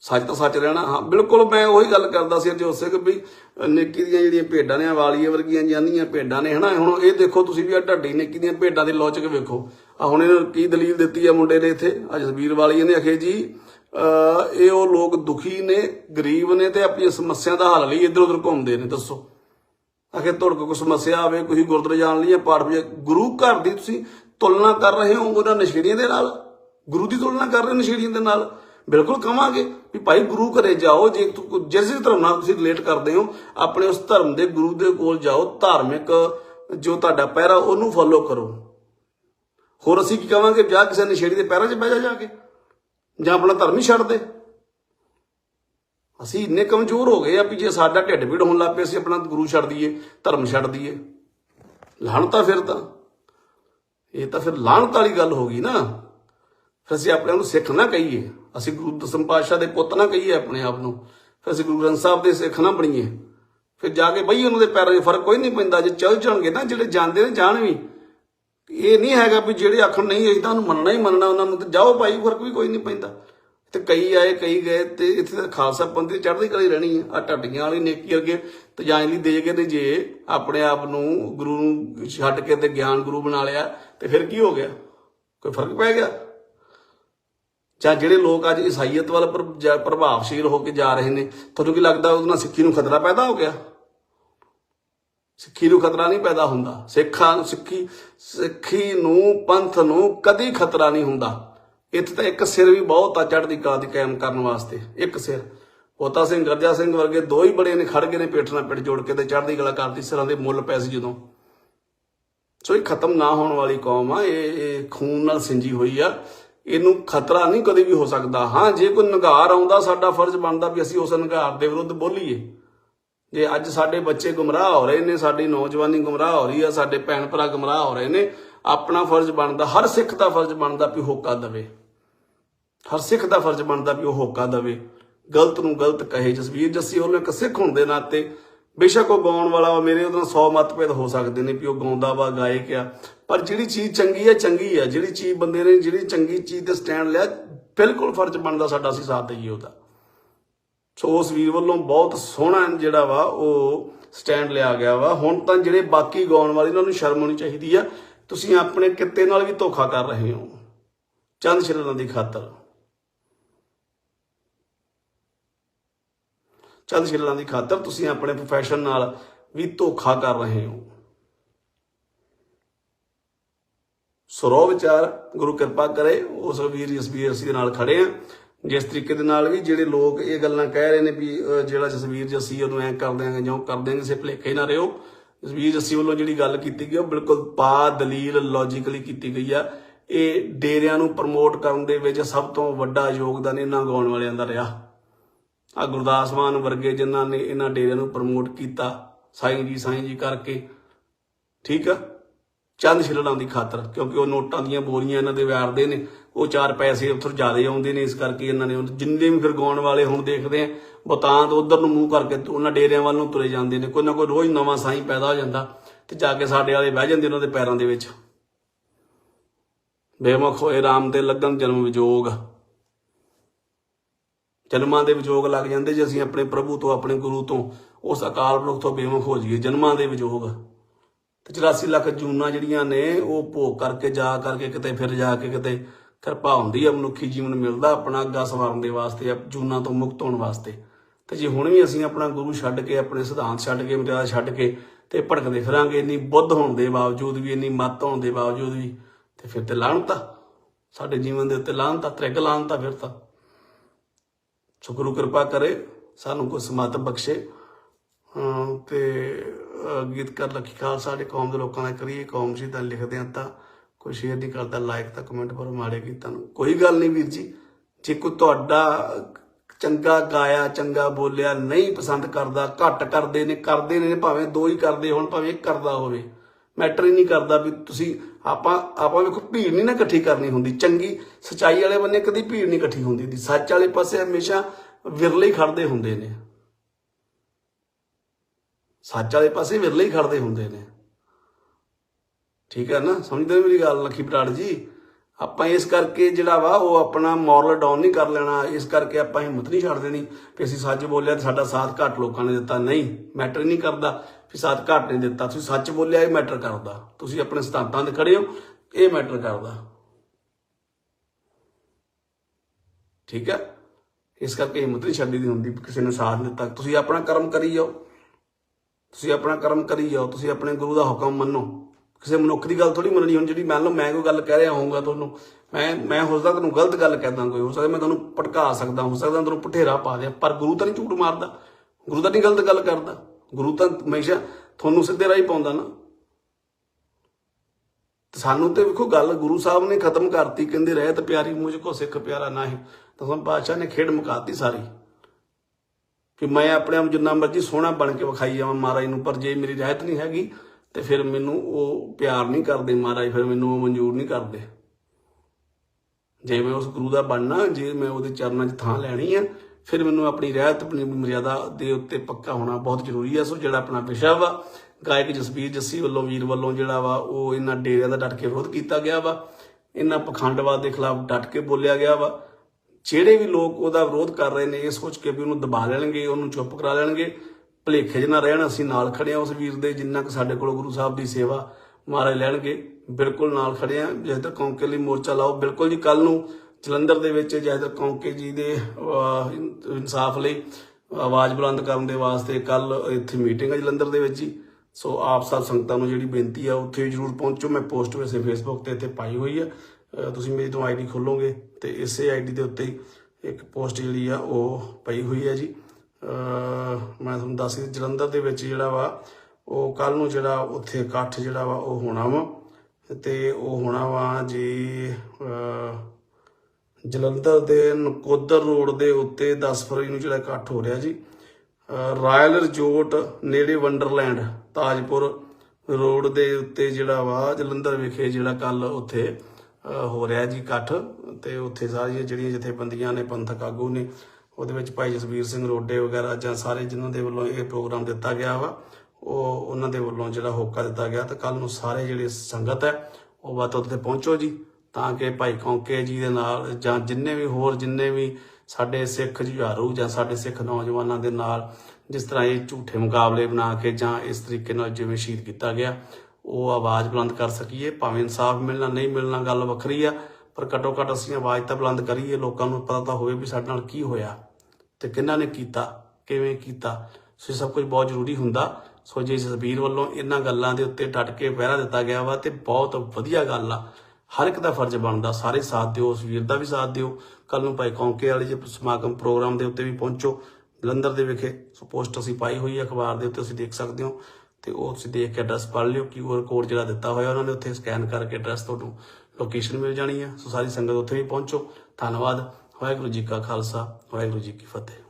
ਸੱਚ ਤਾਂ ਸੱਚ ਰਹਿਣਾ, ਹਾਂ, ਬਿਲਕੁਲ ਮੈਂ ਉਹੀ ਗੱਲ ਕਰਦਾ ਸੀ ਅੱਜ ਸਿੰਘ ਵੀ ਨੇਕੀ ਦੀਆਂ ਜਿਹੜੀਆਂ ਭੇਡਾਂ ਨੇ ਵਾਲੀਏ ਵਰਗੀਆਂ ਜਾਂਦੀਆਂ ਭੇਡਾਂ ਨੇ, ਹਨਾ, ਹੁਣ ਇਹ ਦੇਖੋ ਤੁਸੀਂ ਵੀ ਆ ਢੱਡੀ ਨੇਕੀ ਦੀਆਂ ਭੇਡਾਂ ਦੇ ਲੋਚਕ ਵੇਖੋ। ਆ ਹੁਣ ਇਹਨੂੰ ਕੀ ਦਲੀਲ ਦਿੱਤੀ ਆ ਮੁੰਡੇ ਨੇ ਇੱਥੇ? ਆ ਜਸਬੀਰ ਵਾਲੀਏ ਨੇ ਆਖੇ ਜੀ, ਅਹ, ਇਹ ਉਹ ਲੋਕ ਦੁਖੀ ਨੇ, ਗਰੀਬ ਨੇ ਤੇ ਆਪਣੀਆਂ ਸਮੱਸਿਆ ਦਾ ਹੱਲ ਲਈ ਇੱਧਰ ਉੱਧਰ ਘੁੰਮਦੇ ਨੇ, ਦੱਸੋ। ਆਖੇ ਤੁਹਾਡੇ ਕੋਲ ਕੋਈ ਸਮੱਸਿਆ ਆਵੇ, ਕੋਈ ਗੁਰਦੁਆਰੇ ਜਾਣ ਲਈ ਜਾਂ ਪਾਠ ਪੂਜਾ, ਗੁਰੂ ਘਰ ਦੀ ਤੁਸੀਂ ਤੁਲਨਾ ਕਰ ਰਹੇ ਹੋ ਉਹਨਾਂ ਨਸ਼ੇੜੀਆਂ ਦੇ ਨਾਲ? ਗੁਰੂ ਦੀ ਤੁਲਨਾ ਕਰ ਰਹੇ ਨਸ਼ੇੜੀਆਂ ਦੇ ਨਾਲ? ਬਿਲਕੁਲ ਕਵਾਂਗੇ ਵੀ ਭਾਈ ਗੁਰੂ ਘਰੇ ਜਾਓ, ਜੇ ਜਿਸ ਧਰਮ ਨਾਲ ਤੁਸੀਂ ਰਿਲੇਟ ਕਰਦੇ ਹੋ, ਆਪਣੇ ਉਸ ਧਰਮ ਦੇ ਗੁਰੂ ਦੇ ਕੋਲ ਜਾਓ, ਧਾਰਮਿਕ ਜੋ ਤੁਹਾਡਾ ਪਹਿਰਾ, ਉਹਨੂੰ ਫੋਲੋ ਕਰੋ। ਹੋਰ ਅਸੀਂ ਕੀ ਕਵਾਂਗੇ? ਜਾ ਕਿਸੇ ਨਸ਼ੇੜੀ ਦੇ ਪੈਰਾਂ 'ਚ ਬਹਿ ਜਾ ਜਾ ਕੇ। ਜਾਂ ਆਪਣਾ ਧਰਮ ਹੀ ਛੱਡ ਦੇ। ਅਸੀਂ ਇੰਨੇ ਕਮਜ਼ੋਰ ਹੋ ਗਏ ਆ ਵੀ ਜੇ ਸਾਡਾ ਢਿੱਡ ਪੀੜ ਹੋਣ ਲੱਗ ਪਿਆ, ਅਸੀਂ ਆਪਣਾ ਗੁਰੂ ਛੱਡ ਦਈਏ, ਧਰਮ ਛੱਡ ਦਈਏ। ਲਾਹਣਤਾ ਫਿਰ ਤਾਂ। ਇਹ ਤਾਂ ਫਿਰ ਲਾਹਣਤ ਵਾਲੀ ਗੱਲ ਹੋ ਗਈ ਨਾ। ਫਿਰ ਅਸੀਂ ਆਪਣੇ ਆਪ ਨੂੰ ਸਿੱਖ ਨਾ ਕਹੀਏ। ਅਸੀਂ ਗੁਰੂ ਦਸਮ ਪਾਤਸ਼ਾਹ ਦੇ ਪੁੱਤ ਨਾ ਕਹੀਏ ਆਪਣੇ ਆਪ ਨੂੰ। ਫਿਰ ਅਸੀਂ ਗੁਰੂ ਗ੍ਰੰਥ ਸਾਹਿਬ ਦੇ ਸਿੱਖ ਨਾ ਬਣੀਏ। ਫਿਰ ਜਾ ਕੇ ਬਈ ਉਹਨਾਂ ਦੇ ਪੈਰਾਂ 'ਚ ਫ਼ਰਕ ਕੋਈ ਨਹੀਂ ਪੈਂਦਾ। ਜੇ ਚੱਲ ਜਾਣਗੇ ਨਾ, ਜਿਹੜੇ ਜਾਂਦੇ ਨੇ ਜਾਣ ਵੀ, ਇਹ ਨਹੀਂ ਹੈਗਾ ਵੀ ਜਿਹੜੇ ਆਖਣ ਨਹੀਂ ਅਸੀਂ ਤਾਂ ਉਹਨੂੰ ਮੰਨਣਾ ਹੀ ਮੰਨਣਾ, ਉਹਨਾਂ ਨੂੰ ਤੇ ਜਾਓ ਭਾਈ, ਫ਼ਰਕ ਵੀ ਕੋਈ ਨਹੀਂ ਪੈਂਦਾ। ਤੇ ਕਈ ਆਏ, ਕਈ ਗਏ ਤੇ ਇੱਥੇ ਤਾਂ ਖਾਲਸਾ ਪੰਥ ਦੀ ਚੜ੍ਹਦੀ ਕਲੀ ਰਹਿਣੀ ਆ ਆ ਟੱਡੀਆਂ ਵਾਲੀ ਨੇਕੀ ਅਰਗੇ ਤਜਾਇਲੀ ਦੇ ਕੇ ਤੇ ਜੇ ਆਪਣੇ ਆਪ ਨੂੰ ਗੁਰੂ ਨੂੰ ਛੱਡ ਕੇ ਤੇ ਗਿਆਨ ਗੁਰੂ ਬਣਾ ਲਿਆ ਤੇ ਫਿਰ ਕੀ ਹੋ ਗਿਆ? ਕੋਈ ਫ਼ਰਕ ਪੈ ਗਿਆ? ਜਾਂ ਜਿਹੜੇ ਲੋਕ ਅੱਜ ਈਸਾਈਅਤ ਵੱਲ ਪ੍ਰਭਾਵਸ਼ੀਲ ਹੋ ਕੇ ਜਾ ਰਹੇ ਨੇ, ਤੁਹਾਨੂੰ ਕੀ ਲੱਗਦਾ ਉਹਦੇ ਨਾਲ ਸਿੱਖੀ ਨੂੰ ਖਤਰਾ ਪੈਦਾ ਹੋ ਗਿਆ? ਸਿੱਖੀ ਨੂੰ ਖਤਰਾ ਨਹੀਂ ਪੈਦਾ ਹੁੰਦਾ। ਸਿੱਖਾਂ ਨੂੰ ਸਿੱਖੀ ਸਿੱਖੀ ਨੂੰ, ਪੰਥ ਨੂੰ ਕਦੀ ਖਤਰਾ ਨਹੀਂ ਹੁੰਦਾ। ਇੱਥੇ ਤਾਂ ਇੱਕ ਸਿਰ ਵੀ ਬਹੁਤ ਆ ਚੜ੍ਹਦੀ ਕਲਾ ਦੀ ਕਾਇਮ ਕਰਨ ਵਾਸਤੇ, ਇੱਕ ਸਿਰ। ਹੋਤਾ ਸਿੰਘ, ਗਰਜਾ ਸਿੰਘ ਵਰਗੇ ਦੋ ਹੀ ਬੜੇ ਨੇ ਖੜ ਗਏ ਨੇ ਪੇਟ ਨਾਲ ਪਿੱਟ ਜੋੜ ਕੇ ਤੇ ਚੜ੍ਹਦੀ ਕਲਾ ਕਰਦੀ, ਸਿਰਾਂ ਦੇ ਮੁੱਲ ਪੈ ਜਦੋਂ। ਸੋ ਇਹ ਖਤਮ ਨਾ ਹੋਣ ਵਾਲੀ ਕੌਮ ਆ ਇਹ ਖੂਨ ਨਾਲ ਸਿੰਜੀ ਹੋਈ ਆ। ਇਹਨੂੰ ਖਤਰਾ ਨਹੀਂ ਕਦੇ ਵੀ ਹੋ ਸਕਦਾ। ਹਾਂ, ਜੇ ਕੋਈ ਨਗਾਰ ਆਉਂਦਾ, ਸਾਡਾ ਫਰਜ਼ ਬਣਦਾ ਵੀ ਅਸੀਂ ਉਸ ਨਗਾਰ ਦੇ ਵਿਰੁੱਧ ਬੋਲੀਏ। ਜੇ ਅੱਜ ਸਾਡੇ ਬੱਚੇ ਗੁੰਮਰਾਹ ਹੋ ਰਹੇ ਨੇ, ਸਾਡੀ ਨੌਜਵਾਨੀ ਗੁੰਮਰਾਹ ਹੋ ਰਹੀ ਆ, ਸਾਡੇ ਭੈਣ ਭਰਾ ਗੁੰਮਰਾਹ ਹੋ ਰਹੇ ਨੇ ਆਪਣਾ ਫਰਜ਼ ਬਣਦਾ, ਹਰ ਸਿੱਖ ਦਾ ਫਰਜ਼ ਬਣਦਾ ਵੀ ਹੋਕਾ ਦਵੇ। ਹਰ ਸਿੱਖ ਦਾ ਫਰਜ਼ ਬਣਦਾ ਵੀ ਉਹ ਹੋਕਾ ਦਵੇ। ਗਲਤ ਨੂੰ ਗਲਤ ਕਹੇ ਜਸਵੀਰ ਜੱਸੀ ਉਹਨੇ ਇੱਕ ਸਿੱਖ ਹੋਣ ਦੇ ਨਾਤੇ ਬੇਸ਼ੱਕ ਉਹ ਗਾਉਣ ਵਾਲਾ ਵਾ ਮੇਰੇ ਉਹਦੇ ਨਾਲ 100 ਮਤਭੇਦ ਹੋ ਸਕਦੇ ਨੇ ਵੀ ਉਹ ਗਾਉਂਦਾ ਵਾ, ਗਾਇਕ ਆ। ਪਰ ਜਿਹੜੀ ਚੀਜ਼ ਚੰਗੀ ਹੈ ਚੰਗੀ ਹੈ। ਜਿਹੜੀ ਚੀਜ਼ ਬੰਦੇ ਨੇ ਜਿਹੜੀ ਚੰਗੀ ਚੀਜ਼ ਤੇ ਸਟੈਂਡ ਲਿਆ, ਬਿਲਕੁਲ ਫਰਜ਼ ਬਣਦਾ ਸਾਡਾ, ਅਸੀਂ ਸਾਥ ਦਈਏ ਉਹਦਾ। ਸੋ ਉਸ ਵੀਰ ਵੱਲੋਂ ਬਹੁਤ ਸੋਹਣਾ ਜਿਹੜਾ ਵਾ, ਉਹ ਸਟੈਂਡ ਲਿਆ ਗਿਆ ਵਾ। ਹੁਣ ਤਾਂ ਜਿਹੜੇ ਬਾਕੀ ਗਾਉਣ ਵਾਲੇ ਉਹਨਾਂ ਨੂੰ ਸ਼ਰਮ ਆਉਣੀ ਚਾਹੀਦੀ ਆ। ਤੁਸੀਂ ਆਪਣੇ ਕਿੱਤੇ ਨਾਲ ਵੀ ਧੋਖਾ ਕਰ ਰਹੇ ਹੋ। ਚੰਦ ਸ਼ਿਲਰਾਂ ਦੀ ਖਾਤਰ। ਚੰਦ ਸ਼ਿਲਰਾਂ ਦੀ ਖਾਤਰ ਤੁਸੀਂ ਆਪਣੇ ਪ੍ਰੋਫੈਸ਼ਨ ਨਾਲ ਵੀ ਧੋਖਾ ਕਰ ਰਹੇ ਹੋ। ਸਰੋ ਵਿਚਾਰ, ਗੁਰੂ ਕਿਰਪਾ ਕਰੇ, ਉਸ ਵੀਰ ਜਸਵੀਰ ਅਸੀਂ ਦੇ ਨਾਲ ਖੜੇ ਆ ਜਿਸ ਤਰੀਕੇ ਦੇ ਨਾਲ ਵੀ ਜਿਹੜੇ ਲੋਕ ਇਹ ਗੱਲਾਂ ਕਹਿ ਰਹੇ ਨੇ ਵੀ ਜਿਹੜਾ ਜਸਵੀਰ ਜੱਸੀ ਉਹਨੂੰ ਐ ਕਰ ਦਿਆਂਗੇ ਜਾਂ ਕਰ ਦਿਆਂਗੇ ਸੇ ਭਲੇਖੇ ਨਾ ਰਿਓ ਜਸਵੀਰ ਜੱਸੀ ਵੱਲੋਂ ਜਿਹੜੀ ਗੱਲ ਕੀਤੀ ਗਈ, ਉਹ ਬਿਲਕੁਲ ਪਾ ਦਲੀਲ ਲੌਜੀਕਲੀ ਕੀਤੀ ਗਈ ਆ। ਇਹ ਡੇਰਿਆਂ ਨੂੰ ਪ੍ਰਮੋਟ ਕਰਨ ਦੇ ਵਿੱਚ ਸਭ ਤੋਂ ਵੱਡਾ ਯੋਗਦਾਨ ਇਹਨਾਂ ਗਾਉਣ ਵਾਲਿਆਂ ਦਾ ਰਿਹਾ। ਆ ਗੁਰਦਾਸ ਮਾਨ ਵਰਗੇ ਜਿਨ੍ਹਾਂ ਨੇ ਇਹਨਾਂ ਡੇਰਿਆਂ ਨੂੰ ਪ੍ਰਮੋਟ ਕੀਤਾ, ਸਾਈਂ ਜੀ ਸਾਈਂ ਜੀ ਕਰਕੇ। ਠੀਕ ਆ? ਚੰਦ ਛਿਲੜਾਂ ਦੀ ਖਾਤਰ, ਕਿਉਂਕਿ ਉਹ ਨੋਟਾਂ ਦੀਆਂ ਬੋਰੀਆਂ ਇਹਨਾਂ ਦੇ ਵਿਆਰਦੇ ਨੇ, ਉਹ ਚਾਰ ਪੈਸੇ ਉੱਥੋਂ ਜ਼ਿਆਦਾ ਆਉਂਦੇ ਨੇ, ਇਸ ਕਰਕੇ ਇਹਨਾਂ ਨੇ ਜਿੰਨੇ ਵੀ ਫਿਰ ਗਾਉਣ ਵਾਲੇ ਹੁਣ ਦੇਖਦੇ ਆ ਬਤਾਂਤ ਉਧਰ ਨੂੰ ਮੂੰਹ ਕਰਕੇ ਉਹਨਾਂ ਡੇਰਿਆਂ ਵੱਲ ਨੂੰ ਤੁਰੇ ਜਾਂਦੇ ਨੇ, ਕੋਈ ਨਾ ਕੋਈ ਰੋਜ਼ ਨਵਾਂ ਸਾਈਂ ਪੈਦਾ ਹੋ ਜਾਂਦਾ ਤੇ ਜਾ ਕੇ ਸਾਡੇ ਵਾਲੇ ਬਹਿ ਜਾਂਦੇ ਉਹਨਾਂ ਦੇ ਪੈਰਾਂ ਦੇ ਵਿੱਚ। ਬੇਮੁਖ ਹੋਏ ਰਾਮ ਦੇ ਲੱਗਣ ਜਨਮ ਵਿਜੋਗ। ਜਨਮਾਂ ਦੇ ਵਿਜੋਗ ਲੱਗ ਜਾਂਦੇ ਜੇ ਅਸੀਂ ਆਪਣੇ ਪ੍ਰਭੂ ਤੋਂ, ਆਪਣੇ ਗੁਰੂ ਤੋਂ, ਉਸ ਅਕਾਲ ਪੁਰਖ ਤੋਂ ਬੇਮੁਖ ਹੋ ਜਾਈਏ, ਜਨਮਾਂ ਦੇ ਵਿਜੋਗ। ਤੇ 84 ਲੱਖ ਜੂਨਾਂ ਜਿਹੜੀਆਂ ਨੇ ਉਹ ਭੋਗ ਕਰਕੇ ਜਾ ਕਰਕੇ ਕਿਤੇ ਫਿਰ ਜਾ ਕੇ ਕਿਤੇ ਕਿਰਪਾ ਹੁੰਦੀ ਆ ਮਨੁੱਖੀ ਜੀਵਨ ਮਿਲਦਾ ਆਪਣਾ ਅੱਗਾ ਸਵਾਰਨ ਦੇ ਵਾਸਤੇ ਜੂਨਾਂ ਤੋਂ ਮੁਕਤ ਹੋਣ ਵਾਸਤੇ। ਤੇ ਜੇ ਹੁਣ ਵੀ ਅਸੀਂ ਆਪਣਾ ਗੁਰੂ ਛੱਡ ਕੇ ਆਪਣੇ ਸਿਧਾਂਤ ਛੱਡ ਕੇ ਮਰਿਆਦਾ ਛੱਡ ਕੇ ਤੇ ਭਟਕਦੇ ਫਿਰਾਂਗੇ ਇੰਨੀ ਬੁੱਧ ਹੋਣ ਦੇ ਬਾਵਜੂਦ ਵੀ ਇੰਨੀ ਮੱਤ ਹੋਣ ਦੇ ਬਾਵਜੂਦ ਵੀ ਤੇ ਫਿਰ ਤੇ ਲਾਹਣਤ ਆ। ਸਾਡੇ ਜੀਵਨ ਦੇ ਉੱਤੇ ਲਾਹਣਤ ਆ ਤ੍ਰਿਗ ਲਾਹਣਤ ਆ ਫਿਰ ਤਾਂ। ਸੋ ਗੁਰੂ ਕਿਰਪਾ ਕਰੇ ਸਾਨੂੰ ਕੋ ਸਮਤ ਬਖਸ਼ੇ। ਹਾਂ, ਤੇ ਗੀਤਕਾਰ ਲੱਖੀ ਖਾਲਸਾ ਸਾਡੇ ਕੌਮ ਦੇ ਲੋਕਾਂ ਦਾ ਕਰੀਏ ਕੌਮ ਸੀ ਤਾਂ ਲਿਖਦੇ ਆ ਤਾਂ ਕੋਈ ਸ਼ੇਅਰ ਨਹੀਂ ਕਰਦਾ ਲਾਈਕ ਤਾਂ ਕਮੈਂਟ ਪਰ ਮਾੜੇ ਗੀਤਾਂ ਨੂੰ। ਕੋਈ ਗੱਲ ਨਹੀਂ ਵੀਰ ਜੀ, ਜੇ ਕੋਈ ਤੁਹਾਡਾ ਚੰਗਾ ਗਾਇਆ, ਚੰਗਾ ਬੋਲਿਆ ਨਹੀਂ ਪਸੰਦ ਕਰਦਾ, ਘੱਟ ਕਰਦੇ ਨੇ ਕਰਦੇ ਨੇ, ਭਾਵੇਂ ਦੋ ਹੀ ਕਰਦੇ ਹੋਣ, ਭਾਵੇਂ ਇੱਕ ਕਰਦਾ ਹੋਵੇ, ਮੈਟਰ ਹੀ ਨਹੀਂ ਕਰਦਾ ਵੀ ਤੁਸੀਂ ਆਪਾਂ ਆਪਾਂ ਵੇਖੋ ਭੀੜ ਨਹੀਂ ਨਾ ਇਕੱਠੀ ਕਰਨੀ ਹੁੰਦੀ, ਚੰਗੀ ਸਚਾਈ ਵਾਲੇ ਬੰਨੇ ਕਦੀ ਭੀੜ ਨਹੀਂ ਇਕੱਠੀ ਹੁੰਦੀ, ਸੱਚ ਵਾਲੇ ਪਾਸੇ ਹਮੇਸ਼ਾ ਵਿਰਲੇ ਹੀ ਖੜਦੇ ਹੁੰਦੇ ਨੇ। ਸੱਚ ਵਾਲੇ ਪਾਸੇ ਵਿਰਲੇ ਹੀ ਖੜਦੇ ਹੁੰਦੇ ਨੇ। ਠੀਕ ਹੈ ਨਾ? ਸਮਝਦੇ ਹੋ ਮੇਰੀ ਗੱਲ, ਲੱਖੀ ਬਰਾੜ ਜੀ? ਆਪਾਂ ਇਸ ਕਰਕੇ ਜਿਹੜਾ ਵਾ, ਉਹ ਆਪਣਾ ਮੋਰਲ ਡਾਊਨ ਨਹੀਂ ਕਰ ਲੈਣਾ। ਇਸ ਕਰਕੇ ਆਪਾਂ ਹਿੰਮਤ ਨਹੀਂ ਛੱਡ ਦੇਣੀ ਕਿ ਅਸੀਂ ਸੱਚ ਬੋਲਿਆ ਤੇ ਸਾਡਾ ਸਾਥ ਘੱਟ ਲੋਕਾਂ ਨੇ ਦਿੱਤਾ। ਨਹੀਂ ਮੈਟਰ ਨਹੀਂ ਕਰਦਾ ਵੀ ਸਾਥ ਘੱਟ ਨੇ ਦਿੱਤਾ। ਤੁਸੀਂ ਸੱਚ ਬੋਲਿਆ, ਇਹ ਮੈਟਰ ਕਰਦਾ। ਤੁਸੀਂ ਆਪਣੇ ਸਿਧਾਂਤਾਂ ਤੇ ਖੜੇ ਹੋ, ਇਹ ਮੈਟਰ ਕਰਦਾ। ਠੀਕ ਹੈ? ਇਸ ਕਰਕੇ ਹਿੰਮਤ ਨਹੀਂ ਛੱਡੀ ਦੀ ਹੁੰਦੀ ਕਿਸੇ ਨੇ ਸਾਥ ਦਿੱਤਾ। ਤੁਸੀਂ ਆਪਣਾ ਕਰਮ ਕਰੀ ਜਾਓ। ਤੁਸੀਂ ਆਪਣਾ ਕਰਮ ਕਰੀ ਜਾਓ, ਤੁਸੀਂ ਆਪਣੇ ਗੁਰੂ ਦਾ ਹੁਕਮ ਮੰਨੋ। ਕਿਸੇ ਮਨੁੱਖ ਦੀ ਗੱਲ ਥੋੜੀ ਮੰਨਣੀ ਹੁਣ ਜਿਹੜੀ ਮੰਨ ਲਓ ਮੈਂ ਕੋਈ ਗੱਲ ਕਹਿ ਰਿਹਾ ਹੋਊਗਾ ਤੁਹਾਨੂੰ, ਮੈਂ ਮੈਂ ਹੋ ਸਕਦਾ ਤੁਹਾਨੂੰ ਗਲਤ ਗੱਲ ਕਹਿ ਦਾਂ ਕੋਈ, ਹੋ ਸਕਦਾ ਮੈਂ ਤੁਹਾਨੂੰ ਭਟਕਾ ਸਕਦਾ, ਹੋ ਸਕਦਾ ਤੁਹਾਨੂੰ ਪੁਠੇਰਾ ਪਾ ਦਿਆਂ, ਪਰ ਗੁਰੂ ਤਾਂ ਨਹੀਂ ਝੂਠ ਮਾਰਦਾ। ਗੁਰੂ ਤਾਂ ਨਹੀਂ ਗਲਤ ਗੱਲ ਕਰਦਾ। ਗੁਰੂ ਤਾਂ ਹਮੇਸ਼ਾ ਤੁਹਾਨੂੰ ਸਿੱਧੇ ਰਾਹ ਪਾਉਂਦਾ ਨਾ। ਸਾਨੂੰ ਤੇ ਵੇਖੋ ਗੱਲ ਗੁਰੂ ਸਾਹਿਬ ਨੇ ਖਤਮ ਕਰਤੀ, ਕਹਿੰਦੇ ਰਹਿਤ ਪਿਆਰੀ, ਮੁਝ ਕੋ ਸਿੱਖ ਪਿਆਰਾ ਨਾਹੀਂ। ਤਾਂ ਸਾਨੂੰ ਬਾਦਸ਼ਾਹ ਨੇ ਖੇਡ ਮੁਕਾਤੀ ਸਾਰੀ। ਕਿ ਮੈਂ ਆਪਣੇ ਆਪ ਜਿੰਨਾ ਮਰਜ਼ੀ ਸੋਹਣਾ ਬਣ ਕੇ ਵਿਖਾਈ ਜਾਵਾਂ ਮਹਾਰਾਜ ਨੂੰ, ਪਰ ਜੇ ਮੇਰੀ ਰਹਿਤ ਨਹੀਂ ਹੈਗੀ, ਤੇ ਫਿਰ ਮੈਨੂੰ ਉਹ ਪਿਆਰ ਨਹੀਂ ਕਰਦੇ ਮਹਾਰਾਜ, ਫਿਰ ਮੈਨੂੰ ਉਹ ਮਨਜ਼ੂਰ ਨਹੀਂ ਕਰਦੇ। ਜੇ ਮੈਂ ਉਸ ਗੁਰੂ ਦਾ ਬਣਨਾ, ਜੇ ਮੈਂ ਉਹਦੇ ਚਰਨਾਂ 'ਚ ਥਾਂ ਲੈਣੀ ਆ, ਫਿਰ ਮੈਨੂੰ ਆਪਣੀ ਰਹਿਤ, ਆਪਣੀ ਮਰਿਆਦਾ ਦੇ ਉੱਤੇ ਪੱਕਾ ਹੋਣਾ ਬਹੁਤ ਜ਼ਰੂਰੀ ਹੈ ਸੋ ਜਿਹੜਾ ਆਪਣਾ ਵਿਸ਼ਾ ਵਾ, ਗਾਇਕ ਜਸਬੀਰ ਜੱਸੀ ਵੱਲੋਂ, ਵੀਰ ਵੱਲੋਂ ਜਿਹੜਾ ਵਾ, ਉਹ ਇਹਨਾਂ ਡੇਰਿਆਂ ਦਾ ਡਟ ਕੇ ਵਿਰੋਧ ਕੀਤਾ ਗਿਆ ਵਾ। ਇਹਨਾਂ ਪਖੰਡਵਾਦ ਦੇ ਖਿਲਾਫ ਡਟ ਕੇ ਬੋਲਿਆ ਗਿਆ ਵਾ। ਜਿਹੜੇ ਵੀ ਲੋਕ ਉਹਦਾ ਵਿਰੋਧ ਕਰ ਰਹੇ ਨੇ, ਇਹ ਸੋਚ ਕੇ ਵੀ ਉਹਨੂੰ ਦਬਾ ਲੈਣਗੇ, ਉਹਨੂੰ ਚੁੱਪ ਕਰਾ ਲੈਣਗੇ, ਭਲੇਖੇ 'ਚ ਨਾ ਰਹਿਣ, ਅਸੀਂ ਨਾਲ ਖੜੇ ਆ ਉਸ ਵੀਰ ਦੇ, ਜਿੰਨਾ ਕੁ ਸਾਡੇ ਕੋਲ ਗੁਰੂ ਸਾਹਿਬ ਦੀ ਸੇਵਾ ਮਾਰੇ ਲੈਣਗੇ, ਬਿਲਕੁਲ ਨਾਲ ਖੜੇ ਆ ਜਹਦਰ ਕੌਂਕੇ ਲਈ ਮੋਰਚਾ ਲਾਓ। ਬਿਲਕੁਲ ਜੀ ਕੱਲ ਨੂੰ ਜਲੰਧਰ ਦੇ ਵਿੱਚ ਜੈਦਰ ਕੌਂਕੇ ਜੀ ਦੇ ਇਨਸਾਫ ਲਈ ਆਵਾਜ਼ ਬੁਲੰਦ ਕਰਨ ਦੇ ਵਾਸਤੇ ਕੱਲ ਇੱਥੇ ਮੀਟਿੰਗ ਹੈ ਜਲੰਧਰ ਦੇ ਵਿੱਚ ਜੀ। ਸੋ ਆਪ ਸਭ ਸੰਗਤਾਂ ਨੂੰ ਜਿਹੜੀ ਬੇਨਤੀ ਆ, ਉੱਥੇ ਜਰੂਰ ਪਹੁੰਚੋ। ਮੈਂ ਪੋਸਟ ਵੈਸੇ ਫੇਸਬੁੱਕ ਤੇ ਇੱਥੇ ਪਾਈ ਹੋਈ ਆ। ਤੁਸੀਂ ਮੇਰੀ ਤੋਂ ਆਈਡੀ ਖੋਲੋਗੇ ਤੇ ਇਸੇ ਆਈਡੀ ਦੇ ਉੱਤੇ ਹੀ ਇੱਕ ਪੋਸਟ ਜਿਹੜੀ ਆ ਉਹ ਪਈ ਹੋਈ ਹੈ ਜੀ। ਮੈਂ ਤੁਹਾਨੂੰ ਦੱਸ ਦਿਆਂ ਜਲੰਧਰ ਦੇ ਵਿੱਚ ਜਿਹੜਾ ਵਾ, ਉਹ ਕੱਲ ਨੂੰ ਜਿਹੜਾ ਉੱਥੇ ਇਕੱਠ ਜਿਹੜਾ ਵਾ, ਉਹ ਹੋਣਾ ਵਾ। ਤੇ ਉਹ ਹੋਣਾ ਵਾ ਜੀ ਜਲੰਧਰ ਦੇ ਨਕੋਦਰ ਰੋਡ ਦੇ ਉੱਤੇ 10 ਫਰਵਰੀ ਨੂੰ ਜਿਹੜਾ ਇਕੱਠ ਹੋ ਰਿਹਾ ਜੀ। ਰਾਇਲ ਰਿਜੋਰਟ ਨੇੜੇ ਵੰਡਰਲੈਂਡ, ਤਾਜਪੁਰ ਰੋਡ ਦੇ ਉੱਤੇ ਜਿਹੜਾ ਵਾ, ਜਲੰਧਰ ਵਿਖੇ ਜਿਹੜਾ ਕੱਲ ਉੱਥੇ ਹੋ ਰਿਹਾ ਜੀ ਇਕੱਠ ਤੇ ਉੱਥੇ ਸਾਰੀਆਂ ਜਿਹੜੀਆਂ ਜਥੇਬੰਦੀਆਂ ਨੇ, ਪੰਥਕ ਆਗੂ ਨੇ, ਉਹਦੇ ਵਿੱਚ ਭਾਈ ਜਸਵੀਰ ਸਿੰਘ ਰੋਡੇ ਵਗੈਰਾ ਜਾਂ ਸਾਰੇ ਜਿਨ੍ਹਾਂ ਦੇ ਵੱਲੋਂ ਇਹ ਪ੍ਰੋਗਰਾਮ ਦਿੱਤਾ ਗਿਆ ਵਾ, ਉਹ ਉਹਨਾਂ ਦੇ ਵੱਲੋਂ ਜਿਹੜਾ ਹੋਕਾ ਦਿੱਤਾ ਗਿਆ ਤਾਂ ਕੱਲ ਨੂੰ ਸਾਰੇ ਜਿਹੜੇ ਸੰਗਤ ਹੈ, ਉਹ ਵੱਧ ਤੋਂ ਵੱਧ ਪਹੁੰਚੋ ਜੀ, ਤਾਂ ਕਿ ਭਾਈ ਕੌਂਕੇ ਜੀ ਦੇ ਨਾਲ ਜਾਂ ਜਿੰਨੇ ਵੀ ਹੋਰ ਜਿੰਨੇ ਵੀ ਸਾਡੇ ਸਿੱਖ ਜੁਝਾਰੂ ਜਾਂ ਸਾਡੇ ਸਿੱਖ ਨੌਜਵਾਨਾਂ ਦੇ ਨਾਲ ਜਿਸ ਤਰ੍ਹਾਂ ਇਹ ਝੂਠੇ ਮੁਕਾਬਲੇ ਬਣਾ ਕੇ ਜਾਂ ਇਸ ਤਰੀਕੇ ਨਾਲ ਜਿਵੇਂ ਸ਼ਹੀਦ ਕੀਤਾ ਗਿਆ ਉਹ ਆਵਾਜ਼ ਬੁਲੰਦ ਕਰ ਸਕੀਏ, ਭਾਵੇਂ ਇਨਸਾਫ ਮਿਲਣਾ, ਨਹੀਂ ਮਿਲਣਾ ਗੱਲ ਵੱਖਰੀ ਆ, ਪਰ ਘੱਟੋ ਘੱਟ ਅਸੀਂ ਆਵਾਜ਼ ਤਾਂ ਬੁਲੰਦ ਕਰੀਏ, ਲੋਕਾਂ ਨੂੰ ਪਤਾ ਤਾਂ ਹੋਵੇ ਵੀ ਸਾਡੇ ਨਾਲ ਕੀ ਹੋਇਆ ਤੇ ਕਿਹਨਾਂ ਨੇ ਕੀਤਾ, ਕਿਵੇਂ ਕੀਤਾ। ਸੋ ਇਹ ਸਭ ਕੁਝ ਬਹੁਤ ਜ਼ਰੂਰੀ ਹੁੰਦਾ। ਸੋ ਜੇ ਜਸਬੀਰ ਵੱਲੋਂ ਇਹਨਾਂ ਗੱਲਾਂ ਦੇ ਉੱਤੇ ਡਟ ਕੇ ਪਹਿਰਾ ਦਿੱਤਾ ਗਿਆ ਵਾ ਤੇ ਬਹੁਤ ਵਧੀਆ ਗੱਲ ਆ। ਹਰ ਇੱਕ ਦਾ ਫਰਜ਼ ਬਣਦਾ, ਸਾਰੇ ਸਾਥ ਦਿਓ, ਉਸ ਵੀਰ ਦਾ ਵੀ ਸਾਥ ਦਿਓ। ਕੱਲ ਨੂੰ ਭਾਈ ਕੌਂਕੇ ਵਾਲੇ ਜੇ ਸਮਾਗਮ ਪ੍ਰੋਗਰਾਮ ਦੇ ਉੱਤੇ ਵੀ ਪਹੁੰਚੋ, ਜਲੰਧਰ ਦੇ ਵਿਖੇ। ਸੋ ਪੋਸਟ ਅਸੀਂ ਪਾਈ ਹੋਈ ਹੈ ਅਖਬਾਰ ਦੇ ਉੱਤੇ ਤੁਸੀਂ ਦੇਖ ਸਕਦੇ ਹੋ। ਤੇ ਉਹ ਤੁਸੀਂ ਦੇਖ ਕੇ ਐਡਰੈਸ ਪੜ੍ਹ ਲਿਓ ਕਿਊਆਰ ਕੋਡ ਜਿਹੜਾ ਦਿੱਤਾ ਹੋਇਆ ਉਹਨਾਂ ਨੇ ਉੱਥੇ ਸਕੈਨ ਕਰਕੇ ਐਡਰੈਸ ਤੁਹਾਨੂੰ ਲੋਕੇਸ਼ਨ ਮਿਲ ਜਾਣੀ ਹੈ ਸੋ ਸਾਰੀ ਸੰਗਤ ਉੱਥੇ ਵੀ ਪਹੁੰਚੋ। ਧੰਨਵਾਦ। ਵਾਹਿਗੁਰੂ ਜੀ ਕਾ ਖਾਲਸਾ, ਵਾਹਿਗੁਰੂ ਜੀ ਕੀ ਫਤਿਹ।